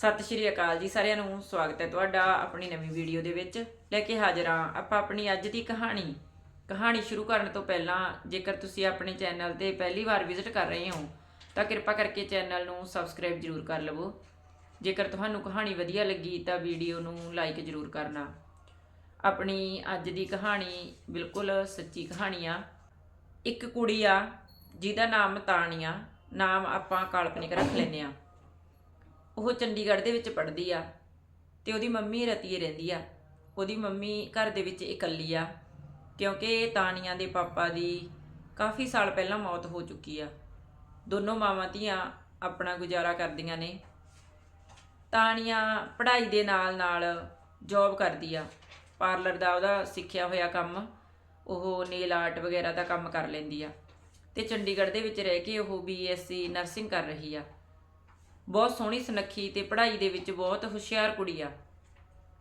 ਸਤਿ ਸ਼੍ਰੀ ਅਕਾਲ ਜੀ ਸਾਰਿਆਂ ਨੂੰ, ਸਵਾਗਤ ਹੈ ਤੁਹਾਡਾ ਆਪਣੀ ਨਵੀਂ ਵੀਡੀਓ ਦੇ ਵਿੱਚ। ਲੈ ਕੇ ਹਾਜ਼ਰ ਹਾਂ ਆਪਾਂ ਆਪਣੀ ਅੱਜ ਦੀ ਕਹਾਣੀ। ਕਹਾਣੀ ਸ਼ੁਰੂ ਕਰਨ ਤੋਂ ਪਹਿਲਾਂ ਜੇਕਰ ਤੁਸੀਂ ਆਪਣੇ ਚੈਨਲ ਤੇ ਪਹਿਲੀ ਵਾਰ ਵਿਜ਼ਿਟ ਕਰ ਰਹੇ ਹੋ, ਤਾਂ ਕਿਰਪਾ ਕਰਕੇ ਚੈਨਲ ਨੂੰ ਸਬਸਕ੍ਰਾਈਬ ਜਰੂਰ ਕਰ ਲਵੋ। ਜੇਕਰ ਤੁਹਾਨੂੰ ਕਹਾਣੀ ਵਧੀਆ ਲੱਗੀ ਤਾਂ ਵੀਡੀਓ ਨੂੰ ਲਾਈਕ ਜਰੂਰ ਕਰਨਾ। ਆਪਣੀ ਅੱਜ ਦੀ ਕਹਾਣੀ ਬਿਲਕੁਲ ਸੱਚੀ ਕਹਾਣੀ ਆ। ਇੱਕ ਕੁੜੀ ਆ ਜਿਹਦਾ ਨਾਮ ਤਾਣੀਆ ਨਾਮ ਆਪਾਂ ਕਾਲਪਨਿਕ ਰੱਖ ਲੈਨੇ ਆ ਉਹ ਚੰਡੀਗੜ੍ਹ ਦੇ ਵਿੱਚ ਪੜ੍ਹਦੀ ਆ ਤੇ ਉਹਦੀ ਮੰਮੀ ਰਤੀਏ ਰਹਿੰਦੀ ਆ। ਉਹਦੀ ਮੰਮੀ ਘਰ ਦੇ ਵਿੱਚ ਇਕੱਲੀ ਆ, ਕਿਉਂਕਿ ਤਾਨੀਆਂ ਦੇ ਪਾਪਾ ਦੀ ਕਾਫੀ ਸਾਲ ਪਹਿਲਾਂ ਮੌਤ ਹੋ ਚੁੱਕੀ ਆ। ਦੋਨੋਂ ਮਾਵਾਂ ਧੀਆਂ ਆਪਣਾ ਗੁਜ਼ਾਰਾ ਕਰਦੀਆਂ ਨੇ। ਤਾਨੀਆਂ ਪੜ੍ਹਾਈ ਦੇ ਨਾਲ ਨਾਲ ਜੌਬ ਕਰਦੀ ਆ। ਪਾਰਲਰ ਦਾ ਉਹਦਾ ਸਿੱਖਿਆ ਹੋਇਆ ਕੰਮ, ਉਹ ਨੇਲ ਆਰਟ ਵਗੈਰਾ ਦਾ ਕੰਮ ਕਰ ਲੈਂਦੀ ਆ। ਤੇ ਚੰਡੀਗੜ੍ਹ ਦੇ ਵਿੱਚ ਰਹਿ ਕੇ ਉਹ ਬੀਐਸਸੀ ਨਰਸਿੰਗ ਕਰ ਰਹੀ ਆ। ਬਹੁਤ ਸੋਹਣੀ ਸੁਨੱਖੀ ਤੇ ਪੜ੍ਹਾਈ ਦੇ ਵਿੱਚ ਬਹੁਤ ਹੁਸ਼ਿਆਰ ਕੁੜੀ ਆ।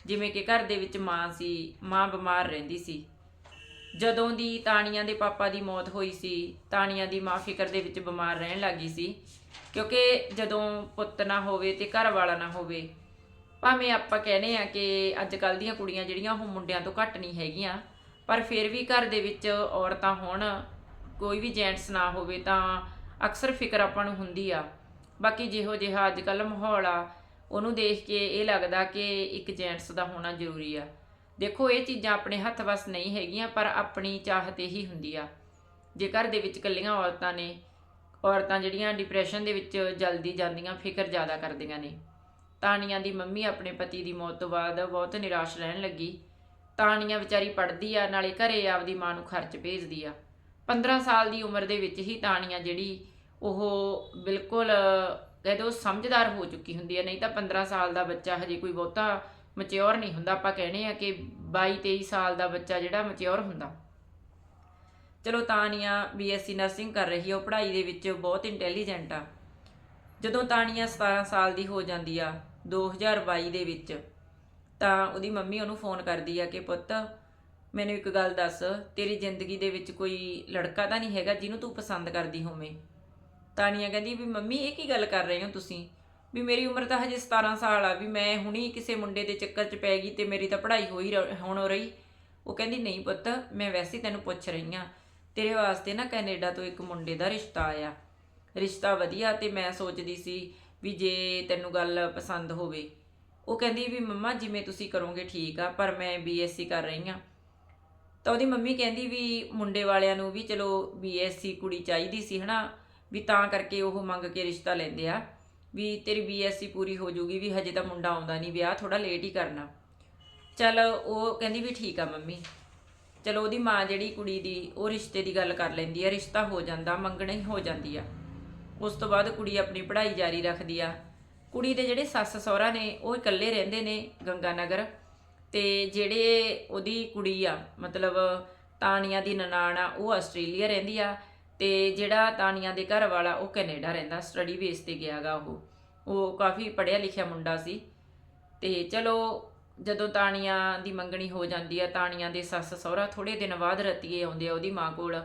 ਜਿਵੇਂ ਕਿ ਘਰ ਦੇ ਵਿੱਚ ਮਾਂ ਸੀ, ਮਾਂ ਬਿਮਾਰ ਰਹਿੰਦੀ ਸੀ। ਜਦੋਂ ਦੀ ਤਾਣੀਆਂ ਦੇ ਪਾਪਾ ਦੀ ਮੌਤ ਹੋਈ ਸੀ, ਤਾਣੀਆਂ ਦੀ ਮਾਂ ਫਿਕਰ ਦੇ ਵਿੱਚ ਬਿਮਾਰ ਰਹਿਣ ਲੱਗੀ ਸੀ। ਕਿਉਂਕਿ ਜਦੋਂ ਪੁੱਤ ਨਾ ਹੋਵੇ ਤੇ ਘਰ ਵਾਲਾ ਨਾ ਹੋਵੇ, ਭਾਵੇਂ ਆਪਾਂ ਕਹਿੰਦੇ ਆ ਕਿ ਅੱਜ ਕੱਲ ਦੀਆਂ ਕੁੜੀਆਂ ਜਿਹੜੀਆਂ ਉਹ ਮੁੰਡਿਆਂ ਤੋਂ ਘੱਟ ਨਹੀਂ ਹੈਗੀਆਂ, ਪਰ ਫਿਰ ਵੀ ਘਰ ਦੇ ਵਿੱਚ ਔਰਤਾਂ ਹੋਣ, ਕੋਈ ਵੀ ਜੈਂਟਸ ਨਾ ਹੋਵੇ ਤਾਂ ਅਕਸਰ ਫਿਕਰ ਆਪਾਂ ਨੂੰ ਹੁੰਦੀ ਆ। ਬਾਕੀ ਜਿਹੋ ਜਿਹਾ ਅੱਜ ਕੱਲ ਮਾਹੌਲ ਆ, ਉਹਨੂੰ ਦੇਖ ਕੇ ਇਹ ਲੱਗਦਾ ਕਿ ਇੱਕ ਜੈਂਟਸ ਦਾ ਹੋਣਾ ਜ਼ਰੂਰੀ ਆ। ਦੇਖੋ, ਇਹ ਚੀਜ਼ਾਂ ਆਪਣੇ ਹੱਥ ਵਸ ਨਹੀਂ ਹੈਗੀਆਂ, ਪਰ ਆਪਣੀ ਚਾਹਤ ਇਹੀ ਹੁੰਦੀ ਆ। ਜੇ ਘਰ ਦੇ ਵਿੱਚ ਇਕੱਲੀਆਂ ਔਰਤਾਂ ਨੇ, ਔਰਤਾਂ ਜਿਹੜੀਆਂ ਡਿਪਰੈਸ਼ਨ ਦੇ ਵਿੱਚ ਜਲਦੀ ਜਾਂਦੀਆਂ, ਫਿਕਰ ਜ਼ਿਆਦਾ ਕਰਦੀਆਂ ਨੇ। ਤਾਨੀਆਂ ਦੀ ਮੰਮੀ ਆਪਣੇ ਪਤੀ ਦੀ ਮੌਤ ਤੋਂ ਬਾਅਦ ਬਹੁਤ ਨਿਰਾਸ਼ ਰਹਿਣ ਲੱਗੀ। ਤਾਨੀਆਂ ਵਿਚਾਰੀ ਪੜਦੀ ਆ, ਨਾਲੇ ਘਰੇ ਆਪਦੀ ਮਾਂ ਨੂੰ ਖਰਚ ਭੇਜਦੀ ਆ। 15 ਸਾਲ ਦੀ ਉਮਰ ਦੇ ਵਿੱਚ ਹੀ ਤਾਨੀਆਂ ਜਿਹੜੀ ਉਹ ਬਿਲਕੁਲ ਕਹਿੰਦੇ ਉਹ ਸਮਝਦਾਰ ਹੋ ਚੁੱਕੀ ਹੁੰਦੀ ਹੈ। ਨਹੀਂ ਤਾਂ 15 ਸਾਲ ਦਾ ਬੱਚਾ ਹਜੇ ਕੋਈ ਬਹੁਤਾ ਮੈਚੁਰ ਨਹੀਂ ਹੁੰਦਾ। ਆਪਾਂ ਕਹਿੰਦੇ ਆ ਕਿ 22 23 ਸਾਲ ਦਾ ਬੱਚਾ ਜਿਹੜਾ ਮੈਚੁਰ ਹੁੰਦਾ। ਚਲੋ ਤਾਨੀਆਂ ਬੀਐਸਸੀ ਨਰਸਿੰਗ ਕਰ ਰਹੀ ਹੈ ਉਹ ਪੜ੍ਹਾਈ ਦੇ ਵਿੱਚ ਬਹੁਤ ਇੰਟੈਲੀਜੈਂਟ ਆ। ਜਦੋਂ ਤਾਨੀਆਂ 17 ਸਾਲ ਦੀ ਹੋ ਜਾਂਦੀ ਆ 2022 ਦੇ ਵਿੱਚ, ਤਾਂ ਉਹਦੀ ਮੰਮੀ ਉਹਨੂੰ ਫੋਨ ਕਰਦੀ ਆ ਕਿ ਪੁੱਤ, ਮੈਨੂੰ ਇੱਕ ਗੱਲ ਦੱਸ। ਤੇਰੀ ਜ਼ਿੰਦਗੀ ਦੇ ਵਿੱਚ ਕੋਈ ਲੜਕਾ ਤਾਂ ਨਹੀਂ ਹੈਗਾ ਜਿਹਨੂੰ ਤੂੰ ਪਸੰਦ ਕਰਦੀ ਹੋਵੇਂ। ਤਾਨੀਆ ਕਹਿੰਦੀ ਵੀ ਮੰਮੀ, ਇਹ ਕੀ ਗੱਲ ਕਰ ਰਹੇ ਹੋ ਤੁਸੀਂ? ਵੀ ਮੇਰੀ ਉਮਰ ਤਾਂ ਹਜੇ 17 ਸਾਲ ਆ, ਵੀ ਮੈਂ ਹੁਣੀ ਕਿਸੇ ਮੁੰਡੇ ਦੇ ਚੱਕਰ 'ਚ ਪੈ ਗਈ ਤੇ ਮੇਰੀ ਤਾਂ ਪੜ੍ਹਾਈ ਹੋਈ ਰ- ਹੁਣ ਹੋ ਰਹੀ। ਉਹ ਕਹਿੰਦੀ, ਨਹੀਂ ਪੁੱਤ, ਮੈਂ ਵੈਸੇ ਤੈਨੂੰ ਪੁੱਛ ਰਹੀ ਆ ਤੇਰੇ ਵਾਸਤੇ ਨਾ ਕੈਨੇਡਾ ਤੋਂ ਇੱਕ ਮੁੰਡੇ ਦਾ ਰਿਸ਼ਤਾ ਆਇਆ। ਰਿਸ਼ਤਾ ਵਧੀਆ ਤੇ ਮੈਂ ਸੋਚਦੀ ਸੀ ਵੀ ਜੇ ਤੈਨੂੰ ਗੱਲ ਪਸੰਦ ਹੋਵੇ। ਉਹ ਕਹਿੰਦੀ ਵੀ, ਮੰਮਾ, ਜਿਵੇਂ ਤੁਸੀਂ ਕਰੋਗੇ ਠੀਕ ਆ, ਪਰ ਮੈਂ ਬੀਐਸਸੀ ਕਰ ਰਹੀ ਆ ਤਾਂ ਉਹਦੀ ਮੰਮੀ ਕਹਿੰਦੀ ਵੀ ਮੁੰਡੇ ਵਾਲਿਆਂ ਨੂੰ ਵੀ ਚਲੋ ਬੀਐਸਸੀ ਕੁੜੀ ਚਾਹੀਦੀ ਸੀ, ਹਨਾ? ਵੀ ਤਾਂ ਕਰਕੇ ਉਹ ਮੰਗ ਕੇ ਰਿਸ਼ਤਾ ਲੈਂਦੇ ਆ, ਵੀ ਤੇਰੀ ਬੀਐਸਸੀ ਪੂਰੀ ਹੋ ਜੂਗੀ, ਵੀ ਹਜੇ ਤਾਂ ਮੁੰਡਾ ਆਉਂਦਾ ਨਹੀਂ, ਵਿਆਹ ਥੋੜਾ ਲੇਟ ਹੀ ਕਰਨਾ। ਚਲ ਉਹ ਕਹਿੰਦੀ ਵੀ ਠੀਕ ਆ ਮੰਮੀ। ਚਲੋ ਉਹਦੀ ਮਾਂ ਜਿਹੜੀ ਕੁੜੀ ਦੀ, ਉਹ ਰਿਸ਼ਤੇ ਦੀ ਗੱਲ ਕਰ ਲੈਂਦੀ ਆ, ਰਿਸ਼ਤਾ ਹੋ ਜਾਂਦਾ, ਮੰਗਣਾ ਹੀ ਹੋ ਜਾਂਦੀ ਆ। ਉਸ ਤੋਂ ਬਾਅਦ ਕੁੜੀ ਆਪਣੀ ਪੜ੍ਹਾਈ ਜਾਰੀ ਰੱਖਦੀ ਆ। ਕੁੜੀ ਦੇ ਜਿਹੜੇ ਸੱਸ ਸਹੁਰਾ ਨੇ, ਉਹ ਇਕੱਲੇ ਰਹਿੰਦੇ ਨੇ ਗੰਗਾ ਨਗਰ ਤੇ ਜਿਹੜੇ ਉਹਦੀ ਕੁੜੀ ਆ, ਮਤਲਬ ਤਾਨੀਆਂ ਦੀ ਨਨਾਣ ਆ, ਉਹ ਆਸਟ੍ਰੇਲੀਆ ਰਹਿੰਦੀ ਆ। ਤੇ ਜਿਹੜਾ ਤਾਨੀਆਂ ਦੇ ਘਰ ਵਾਲਾ ਉਹ ਕੈਨੇਡਾ ਰਹਿੰਦਾ ਸਟੱਡੀ ਬੇਸ ਤੇ ਗਿਆਗਾ ਉਹ। ਉਹ ਕਾਫੀ ਪੜ੍ਹਿਆ ਲਿਖਿਆ ਮੁੰਡਾ ਸੀ। ਤੇ ਚਲੋ, ਜਦੋਂ ਤਾਨੀਆਂ ਦੀ ਮੰਗਣੀ ਹੋ ਜਾਂਦੀ ਆ, ਤਾਨੀਆਂ ਦੇ ਸੱਸ ਸਹੁਰਾ ਥੋੜੇ ਦਿਨ ਬਾਅਦ ਰਤੀਏ ਆਉਂਦੇ ਆ ਉਹਦੀ ਮਾਂ ਕੋਲ।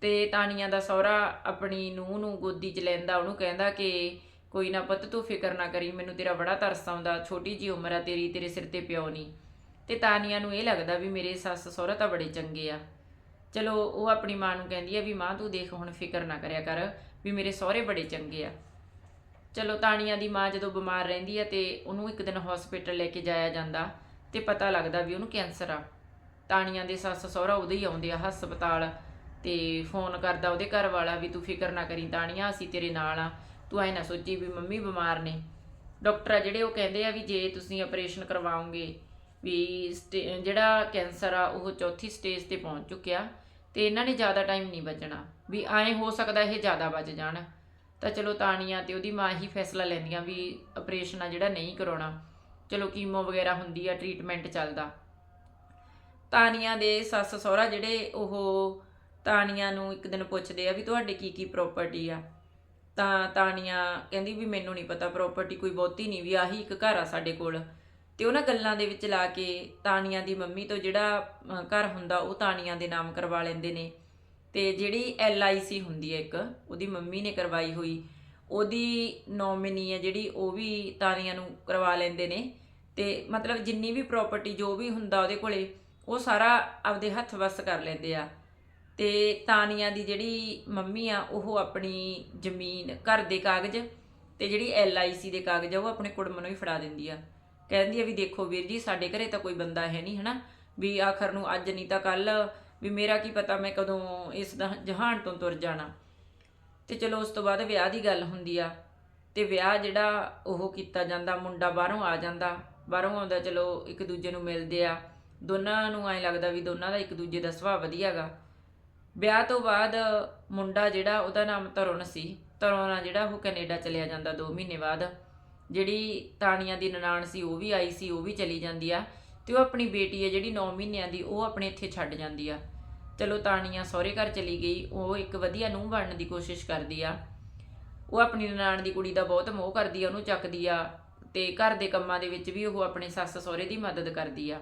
ਤੇ ਤਾਨੀਆਂ ਦਾ ਸਹੁਰਾ ਆਪਣੀ ਨੂੰਹ ਨੂੰ ਗੋਦੀ 'ਚ ਲੈਂਦਾ, ਉਹਨੂੰ ਕਹਿੰਦਾ ਕਿ ਕੋਈ ਨਾ ਪੁੱਤ, ਤੂੰ ਫਿਕਰ ਨਾ ਕਰੀ, ਮੈਨੂੰ ਤੇਰਾ ਬੜਾ ਤਰਸ ਆਉਂਦਾ, ਛੋਟੀ ਜੀ ਉਮਰ ਆ ਤੇਰੀ, ਤੇਰੇ ਸਿਰ ਤੇ ਪਿਓ ਨਹੀਂ ਤੇ ਤਾਨੀਆਂ ਨੂੰ ਇਹ ਲੱਗਦਾ ਵੀ ਮੇਰੇ ਸੱਸ ਸਹੁਰਾ ਤਾਂ ਬੜੇ ਚੰਗੇ ਆ। ਚਲੋ ਉਹ ਆਪਣੀ ਮਾਂ ਨੂੰ ਕਹਿੰਦੀ ਆ ਵੀ ਮਾਂ, ਤੂੰ ਦੇਖ ਹੁਣ ਫਿਕਰ ਨਾ ਕਰਿਆ ਕਰ ਵੀ ਮੇਰੇ ਸਹੁਰੇ ਬੜੇ ਚੰਗੇ ਆ। ਚਲੋ ਤਾਣੀਆਂ ਦੀ ਮਾਂ ਜਦੋਂ ਬਿਮਾਰ ਰਹਿੰਦੀ ਆ ਤੇ ਉਹਨੂੰ ਇੱਕ ਦਿਨ ਹਸਪੀਟਲ ਲੈ ਕੇ ਜਾਇਆ ਜਾਂਦਾ ਤੇ ਪਤਾ ਲੱਗਦਾ ਵੀ ਉਹਨੂੰ ਕੈਂਸਰ ਆ। ਤਾਣੀਆਂ ਦੇ ਸੱਸ ਸਹੁਰਾ ਉਹਦੇ ਹੀ ਆਉਂਦੇ ਆ ਹਸਪਤਾਲ ਤੇ ਫੋਨ ਕਰਦਾ ਉਹਦੇ ਘਰ ਵਾਲਾ ਵੀ ਤੂੰ ਫਿਕਰ ਨਾ ਕਰੀ ਤਾਣੀਆਂ, ਅਸੀਂ ਤੇਰੇ ਨਾਲ ਆ। ਤੂੰ ਐ ਨਾ ਸੋਚੀ ਵੀ ਮੰਮੀ ਬਿਮਾਰ ਨੇ। ਡਾਕਟਰ ਆ ਜਿਹੜੇ ਉਹ ਕਹਿੰਦੇ ਆ ਵੀ ਜੇ ਤੁਸੀਂ ਆਪਰੇਸ਼ਨ ਕਰਵਾਓਗੇ ਵੀ ਸਟੇ- ਜਿਹੜਾ ਕੈਂਸਰ ਆ ਉਹ ਚੌਥੀ ਸਟੇਜ ਤੇ ਪਹੁੰਚ ਚੁੱਕਿਆ ਤੇ ਇਹਨਾਂ ਨੇ ਜ਼ਿਆਦਾ ਟਾਈਮ ਨਹੀਂ ਬਚਣਾ। ਵੀ ਐਂ ਹੋ ਸਕਦਾ ਇਹ ਜ਼ਿਆਦਾ ਬਚ ਜਾਣ। ਤਾਂ ਚਲੋ ਤਾਨੀਆਂ ਤੇ ਉਹਦੀ ਮਾਂ ਹੀ ਫੈਸਲਾ ਲੈਂਦੀਆਂ ਵੀ ਆਪਰੇਸ਼ਨ ਆ ਜਿਹੜਾ ਨਹੀਂ ਕਰਾਉਣਾ। ਚਲੋ ਕੀਮੋ ਵਗੈਰਾ ਹੁੰਦੀ ਆ ਟ੍ਰੀਟਮੈਂਟ ਚੱਲਦਾ। ਤਾਨੀਆਂ ਦੇ ਸੱਸ ਸਹੁਰਾ ਜਿਹੜੇ ਉਹ ਤਾਨੀਆਂ ਨੂੰ ਇੱਕ ਦਿਨ ਪੁੱਛਦੇ ਆ ਵੀ ਤੁਹਾਡੇ ਕੀ ਕੀ ਪ੍ਰਾਪਰਟੀ ਆ? ਤਾਂ ਤਾਨੀਆਂ ਕਹਿੰਦੀ ਵੀ ਮੈਨੂੰ ਨਹੀਂ ਪਤਾ ਪ੍ਰਾਪਰਟੀ ਕੋਈ ਬਹੁਤੀ ਨਹੀਂ, ਵੀ ਆਹੀ ਇੱਕ ਘਰ ਆ ਸਾਡੇ ਕੋਲ। ਤੇ ਉਹਨਾਂ ਗੱਲਾਂ ਦੇ ਵਿੱਚ ਲਾ ਕੇ ਤਾਨੀਆਂ ਦੀ ਮੰਮੀ ਤੋਂ ਜਿਹੜਾ ਘਰ ਹੁੰਦਾ ਉਹ ਤਾਨੀਆਂ ਦੇ ਨਾਮ ਕਰਵਾ ਲੈਂਦੇ ਨੇ। ਤੇ ਜਿਹੜੀ ਐਲ ਆਈ ਸੀ ਹੁੰਦੀ ਹੈ ਇੱਕ, ਉਹਦੀ ਮੰਮੀ ਨੇ ਕਰਵਾਈ ਹੋਈ, ਉਹਦੀ ਨੋਮਿਨੀ ਹੈ ਜਿਹੜੀ, ਉਹ ਵੀ ਤਾਨੀਆਂ ਨੂੰ ਕਰਵਾ ਲੈਂਦੇ ਨੇ। ਤੇ ਮਤਲਬ ਜਿੰਨੀ ਵੀ ਪ੍ਰਾਪਰਟੀ ਜੋ ਵੀ ਹੁੰਦਾ ਉਹਦੇ ਕੋਲੇ, ਉਹ ਸਾਰਾ ਆਪਦੇ ਹੱਥ ਵੱਸ ਕਰ ਲੈਂਦੇ ਆ। ਤੇ ਤਾਨੀਆਂ ਦੀ ਜਿਹੜੀ ਮੰਮੀ ਆ, ਉਹ ਆਪਣੀ ਜ਼ਮੀਨ, ਘਰ ਦੇ ਕਾਗਜ਼ ਤੇ ਜਿਹੜੀ ਐਲਆਈਸੀ ਦੇ ਕਾਗਜ਼ ਆ, ਉਹ ਆਪਣੇ ਕੁੜਮ ਨੂੰ ਹੀ ਫੜਾ ਦਿੰਦੀ ਆ। ਕਹਿੰਦੀ ਆ ਵੀ ਦੇਖੋ ਵੀਰ ਜੀ, ਸਾਡੇ ਘਰੇ ਤਾਂ ਕੋਈ ਬੰਦਾ ਹੈ ਨਹੀਂ, ਹਨਾ? ਵੀ ਆਖਰ ਨੂੰ ਅੱਜ ਨਹੀਂ ਤਾਂ ਕੱਲ ਵੀ ਮੇਰਾ ਕੀ ਪਤਾ ਮੈਂ ਕਦੋਂ ਇਸ ਦਾ ਜਹਾਨ ਤੋਂ ਤੁਰ ਜਾਣਾ। ਤੇ ਚਲੋ ਉਸ ਤੋਂ ਬਾਅਦ ਵਿਆਹ ਦੀ ਗੱਲ ਹੁੰਦੀ ਆ। ਤੇ ਵਿਆਹ ਜਿਹੜਾ ਉਹ ਕੀਤਾ ਜਾਂਦਾ, ਮੁੰਡਾ ਬਾਹਰੋਂ ਆ ਜਾਂਦਾ। ਬਾਹਰੋਂ ਆਉਂਦਾ, ਚਲੋ ਇੱਕ ਦੂਜੇ ਨੂੰ ਮਿਲਦੇ ਆ। ਦੋਨਾਂ ਨੂੰ ਐਂ ਲੱਗਦਾ ਵੀ ਦੋਨਾਂ ਦਾ ਇੱਕ ਦੂਜੇ ਦਾ ਸੁਭਾਅ ਵਧੀਆਗਾ ਵਿਆਹ ਤੋਂ ਬਾਅਦ ਮੁੰਡਾ ਜਿਹੜਾ, ਉਹਦਾ ਨਾਮ ਤਰੁਣ ਸੀ। ਤਰੁਣ ਆ ਜਿਹੜਾ, ਉਹ ਕੈਨੇਡਾ ਚਲਿਆ ਜਾਂਦਾ 2 ਮਹੀਨੇ ਬਾਅਦ। ਜਿਹੜੀ ਤਾਣੀਆਂ ਦੀ ਨਨਾਣ ਸੀ, ਉਹ ਵੀ ਆਈ ਸੀ, ਉਹ ਵੀ ਚਲੀ ਜਾਂਦੀ ਆ ਤੇ ਉਹ ਆਪਣੀ ਬੇਟੀ ਹੈ ਜਿਹੜੀ 9 ਮਹੀਨਿਆਂ ਦੀ, ਉਹ ਆਪਣੇ ਇੱਥੇ ਛੱਡ ਜਾਂਦੀ ਆ। ਚਲੋ ਤਾਣੀਆਂ ਸਹੁਰੇ ਘਰ ਚਲੀ ਗਈ, ਉਹ ਇੱਕ ਵਧੀਆ ਨੂੰਹ ਬਣਨ ਦੀ ਕੋਸ਼ਿਸ਼ ਕਰਦੀ ਆ। ਉਹ ਆਪਣੀ ਨਨਾਣ ਦੀ ਕੁੜੀ ਦਾ ਬਹੁਤ ਮੋਹ ਕਰਦੀ ਆ, ਉਹਨੂੰ ਚੱਕਦੀ ਆ ਤੇ ਘਰ ਦੇ ਕੰਮਾਂ ਦੇ ਵਿੱਚ ਵੀ ਉਹ ਆਪਣੇ ਸੱਸ ਸਹੁਰੇ ਦੀ ਮਦਦ ਕਰਦੀ ਆ।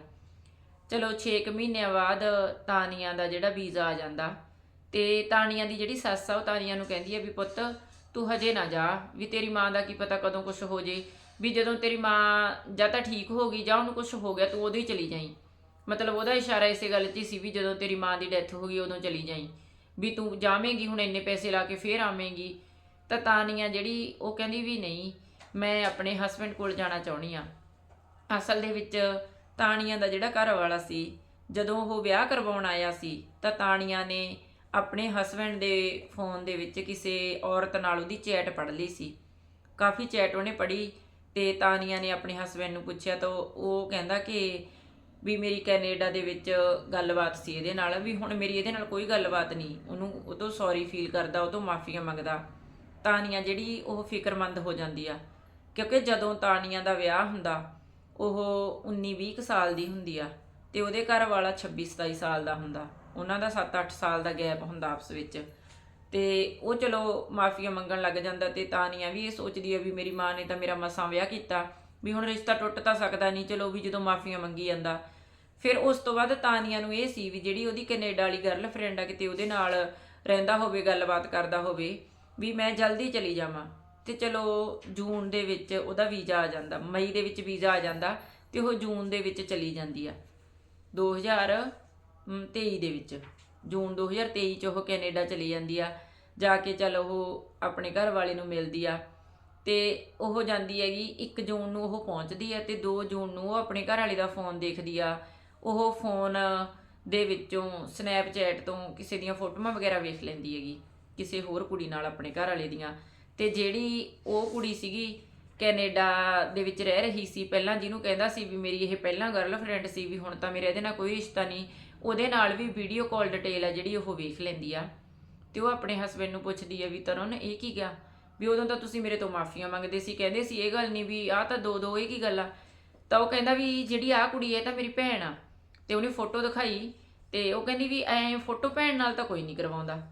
ਚਲੋ 6 ਮਹੀਨਿਆਂ ਬਾਅਦ ਤਾਨੀਆਂ ਦਾ ਜਿਹੜਾ ਵੀਜ਼ਾ ਆ ਜਾਂਦਾ ਤੇ ਤਾਨੀਆਂ ਦੀ ਜਿਹੜੀ ਸੱਸ ਆ, ਉਹ ਤਾਨੀਆਂ ਨੂੰ ਕਹਿੰਦੀ ਆ ਵੀ ਪੁੱਤ ਤੂੰ ਹਜੇ ਨਾ ਜਾ, ਵੀ ਤੇਰੀ ਮਾਂ ਦਾ ਕੀ ਪਤਾ ਕਦੋਂ ਕੁਝ ਹੋ ਜੇ। ਵੀ ਜਦੋਂ ਤੇਰੀ ਮਾਂ ਜਾਂ ਤਾਂ ਠੀਕ ਹੋ ਗਈ ਜਾਂ ਉਹਨੂੰ ਕੁਝ ਹੋ ਗਿਆ, ਤੂੰ ਉਦੋਂ ਹੀ ਚਲੀ ਜਾਈਂ। ਮਤਲਬ ਉਹਦਾ ਇਸ਼ਾਰਾ ਇਸੇ ਗੱਲ 'ਚ ਹੀ ਸੀ ਵੀ ਜਦੋਂ ਤੇਰੀ ਮਾਂ ਦੀ ਡੈਥ ਹੋ ਗਈ, ਉਦੋਂ ਚਲੀ ਜਾਈਂ। ਵੀ ਤੂੰ ਜਾਵੇਂਗੀ, ਹੁਣ ਇੰਨੇ ਪੈਸੇ ਲਾ ਕੇ ਫੇਰ ਆਵੇਂਗੀ। ਤਾਂ ਤਾਨੀਆਂ ਜਿਹੜੀ ਉਹ ਕਹਿੰਦੀ ਵੀ ਨਹੀਂ, ਮੈਂ ਆਪਣੇ ਹਸਬੰਡ ਕੋਲ ਜਾਣਾ ਚਾਹੁੰਦੀ ਆ। ਅਸਲ ਦੇ ਵਿੱਚ ਤਾਣੀਆਂ ਦਾ ਜਿਹੜਾ ਘਰ ਵਾਲਾ ਸੀ, ਜਦੋਂ ਉਹ ਵਿਆਹ ਕਰਵਾਉਣ ਆਇਆ ਸੀ, ਤਾਂ ਤਾਣੀਆਂ ਨੇ ਆਪਣੇ ਹਸਬੰਡ ਦੇ ਫੋਨ ਦੇ ਵਿੱਚ ਕਿਸੇ ਔਰਤ ਨਾਲ ਉਹਦੀ ਚੈਟ ਪੜ੍ਹ ਲਈ ਸੀ। ਕਾਫੀ ਚੈਟ ਉਹਨੇ ਪੜ੍ਹੀ ਤੇ ਤਾਨੀਆ ਨੇ ਆਪਣੇ ਹਸਬੰਡ ਨੂੰ ਪੁੱਛਿਆ ਤਾਂ ਉਹ ਕਹਿੰਦਾ ਕਿ ਵੀ ਮੇਰੀ ਕੈਨੇਡਾ ਦੇ ਵਿੱਚ ਗੱਲਬਾਤ ਸੀ ਇਹਦੇ ਨਾਲ, ਵੀ ਹੁਣ ਮੇਰੀ ਇਹਦੇ ਨਾਲ ਕੋਈ ਗੱਲਬਾਤ ਨਹੀਂ, ਉਹਨੂੰ ਉਹ ਤੋਂ ਸੌਰੀ ਫੀਲ ਕਰਦਾ, ਉਹ ਤੋਂ ਮਾਫੀਆਂ ਮੰਗਦਾ। ਤਾਨੀਆ ਜਿਹੜੀ ਉਹ ਫਿਕਰਮੰਦ ਹੋ ਜਾਂਦੀ ਆ, ਕਿਉਂਕਿ ਜਦੋਂ ਤਾਨੀਆ ਦਾ ਵਿਆਹ ਹੁੰਦਾ, ਉਹ 19-20 ਸਾਲ ਦੀ ਹੁੰਦੀ ਆ ਤੇ ਉਹਦੇ ਘਰ ਵਾਲਾ 26-27 ਸਾਲ ਦਾ ਹੁੰਦਾ। ਉਹਨਾਂ ਦਾ 7-8 ਸਾਲ ਦਾ ਗੈਪ ਹੁੰਦਾ ਆਪਸ ਵਿੱਚ। ਤੇ ਉਹ ਚਲੋ ਮਾਫੀਆਂ ਮੰਗਣ ਲੱਗ ਜਾਂਦਾ ਤੇ ਤਾਨੀਆ ਵੀ ਇਹ ਸੋਚਦੀ ਹੈ ਵੀ ਮੇਰੀ ਮਾਂ ਨੇ ਤਾਂ ਮੇਰਾ ਮਸਾਂ ਵਿਆਹ ਕੀਤਾ, ਵੀ ਹੁਣ ਰਿਸ਼ਤਾ ਟੁੱਟ ਤਾਂ ਸਕਦਾ ਨਹੀਂ, ਚਲੋ ਵੀ ਜਦੋਂ ਮਾਫੀਆ ਮੰਗੀ ਜਾਂਦਾ। ਫਿਰ ਉਸ ਤੋਂ ਬਾਅਦ ਤਾਨੀਆ ਨੂੰ ਇਹ ਸੀ ਵੀ ਜਿਹੜੀ ਉਹਦੀ ਕੈਨੇਡਾ ਵਾਲੀ ਗਰਲਫ੍ਰੈਂਡ ਆ, ਕਿਤੇ ਉਹਦੇ ਨਾਲ ਰਹਿੰਦਾ ਹੋਵੇ, ਗੱਲਬਾਤ ਕਰਦਾ ਹੋਵੇ, ਵੀ ਮੈਂ ਜਲਦੀ ਚਲੀ ਜਾਵਾਂ। ਤੇ ਚਲੋ ਜੂਨ ਦੇ ਵਿੱਚ ਉਹਦਾ ਵੀਜ਼ਾ ਆ ਜਾਂਦਾ, ਮਈ ਦੇ ਵਿੱਚ ਵੀਜ਼ਾ ਆ ਜਾਂਦਾ ਤੇ ਉਹ ਜੂਨ ਦੇ ਵਿੱਚ ਚਲੀ ਜਾਂਦੀ ਆ। 2023 ਦੇ ਵਿੱਚ। ਜੂਨ 2023 ਚ ਉਹ ਕੈਨੇਡਾ ਚਲੀ ਜਾਂਦੀ ਆ। ਜਾ ਕੇ ਚੱਲ ਉਹ ਆਪਣੇ ਘਰ ਵਾਲੇ ਨੂੰ ਮਿਲਦੀ ਆ। ਤੇ ਉਹ ਜਾਂਦੀ ਹੈਗੀ 1 ਜੂਨ ਨੂੰ ਉਹ ਪਹੁੰਚਦੀ ਆ ਤੇ 2 ਜੂਨ ਨੂੰ ਉਹ ਆਪਣੇ ਘਰ ਵਾਲੇ ਦਾ ਫੋਨ ਦੇਖਦੀ ਆ। ਉਹ ਫੋਨ ਦੇ ਵਿੱਚੋਂ ਸਨੈਪਚੈਟ ਤੋਂ ਕਿਸੇ ਦੀਆਂ ਫੋਟੋਆਂ ਵਗੈਰਾ ਵੇਖ ਲੈਂਦੀ ਹੈਗੀ, ਕਿਸੇ ਹੋਰ ਕੁੜੀ ਨਾਲ ਆਪਣੇ ਘਰ ਵਾਲੇ ਦੀਆਂ। ਤੇ ਜਿਹੜੀ ਉਹ ਕੁੜੀ ਸੀਗੀ, ਕੈਨੇਡਾ ਦੇ ਵਿੱਚ ਰਹਿ ਰਹੀ ਸੀ, ਪਹਿਲਾਂ ਜਿਹਨੂੰ ਕਹਿੰਦਾ ਸੀ ਵੀ ਮੇਰੀ ਇਹ ਪਹਿਲਾਂ ਗਰਲਫ੍ਰੈਂਡ ਸੀ ਵੀ ਹੁਣ ਤਾਂ ਮੇਰੇ ਇਹਦੇ ਨਾਲ ਕੋਈ ਰਿਸ਼ਤਾ ਨਹੀਂ ਉਹਦੇ ਨਾਲ ਵੀ ਵੀਡੀਓ ਕਾਲ ਡਿਟੇਲ ਆ ਜਿਹੜੀ ਉਹ ਵੇਖ ਲੈਂਦੀ ਆ। ਤੇ ਉਹ ਆਪਣੇ ਹਸਬੰਡ ਨੂੰ ਪੁੱਛਦੀ ਆ ਵੀ ਤਰੁਣ, ਇਹ ਕੀ ਗਿਆ? ਵੀ ਉਦੋਂ ਤਾਂ ਤੁਸੀਂ ਮੇਰੇ ਤੋਂ ਮਾਫੀਆਂ ਮੰਗਦੇ ਸੀ, ਕਹਿੰਦੇ ਸੀ ਇਹ ਗੱਲ ਨਹੀਂ ਵੀ ਆਹ ਤਾਂ ਦੋ ਦੋ ਇਹ ਕੀ ਗੱਲ ਆ? ਤਾਂ ਉਹ ਕਹਿੰਦਾ ਵੀ ਜਿਹੜੀ ਆਹ ਕੁੜੀ ਹੈ ਤਾਂ ਮੇਰੀ ਭੈਣ ਆ। ਤੇ ਉਹਨੇ ਫੋਟੋ ਦਿਖਾਈ ਤੇ ਉਹ ਕਹਿੰਦੀ ਵੀ ਐ ਫੋਟੋ ਭੈਣ ਨਾਲ ਤਾਂ ਕੋਈ ਨਹੀਂ ਕਰਵਾਉਂਦਾ।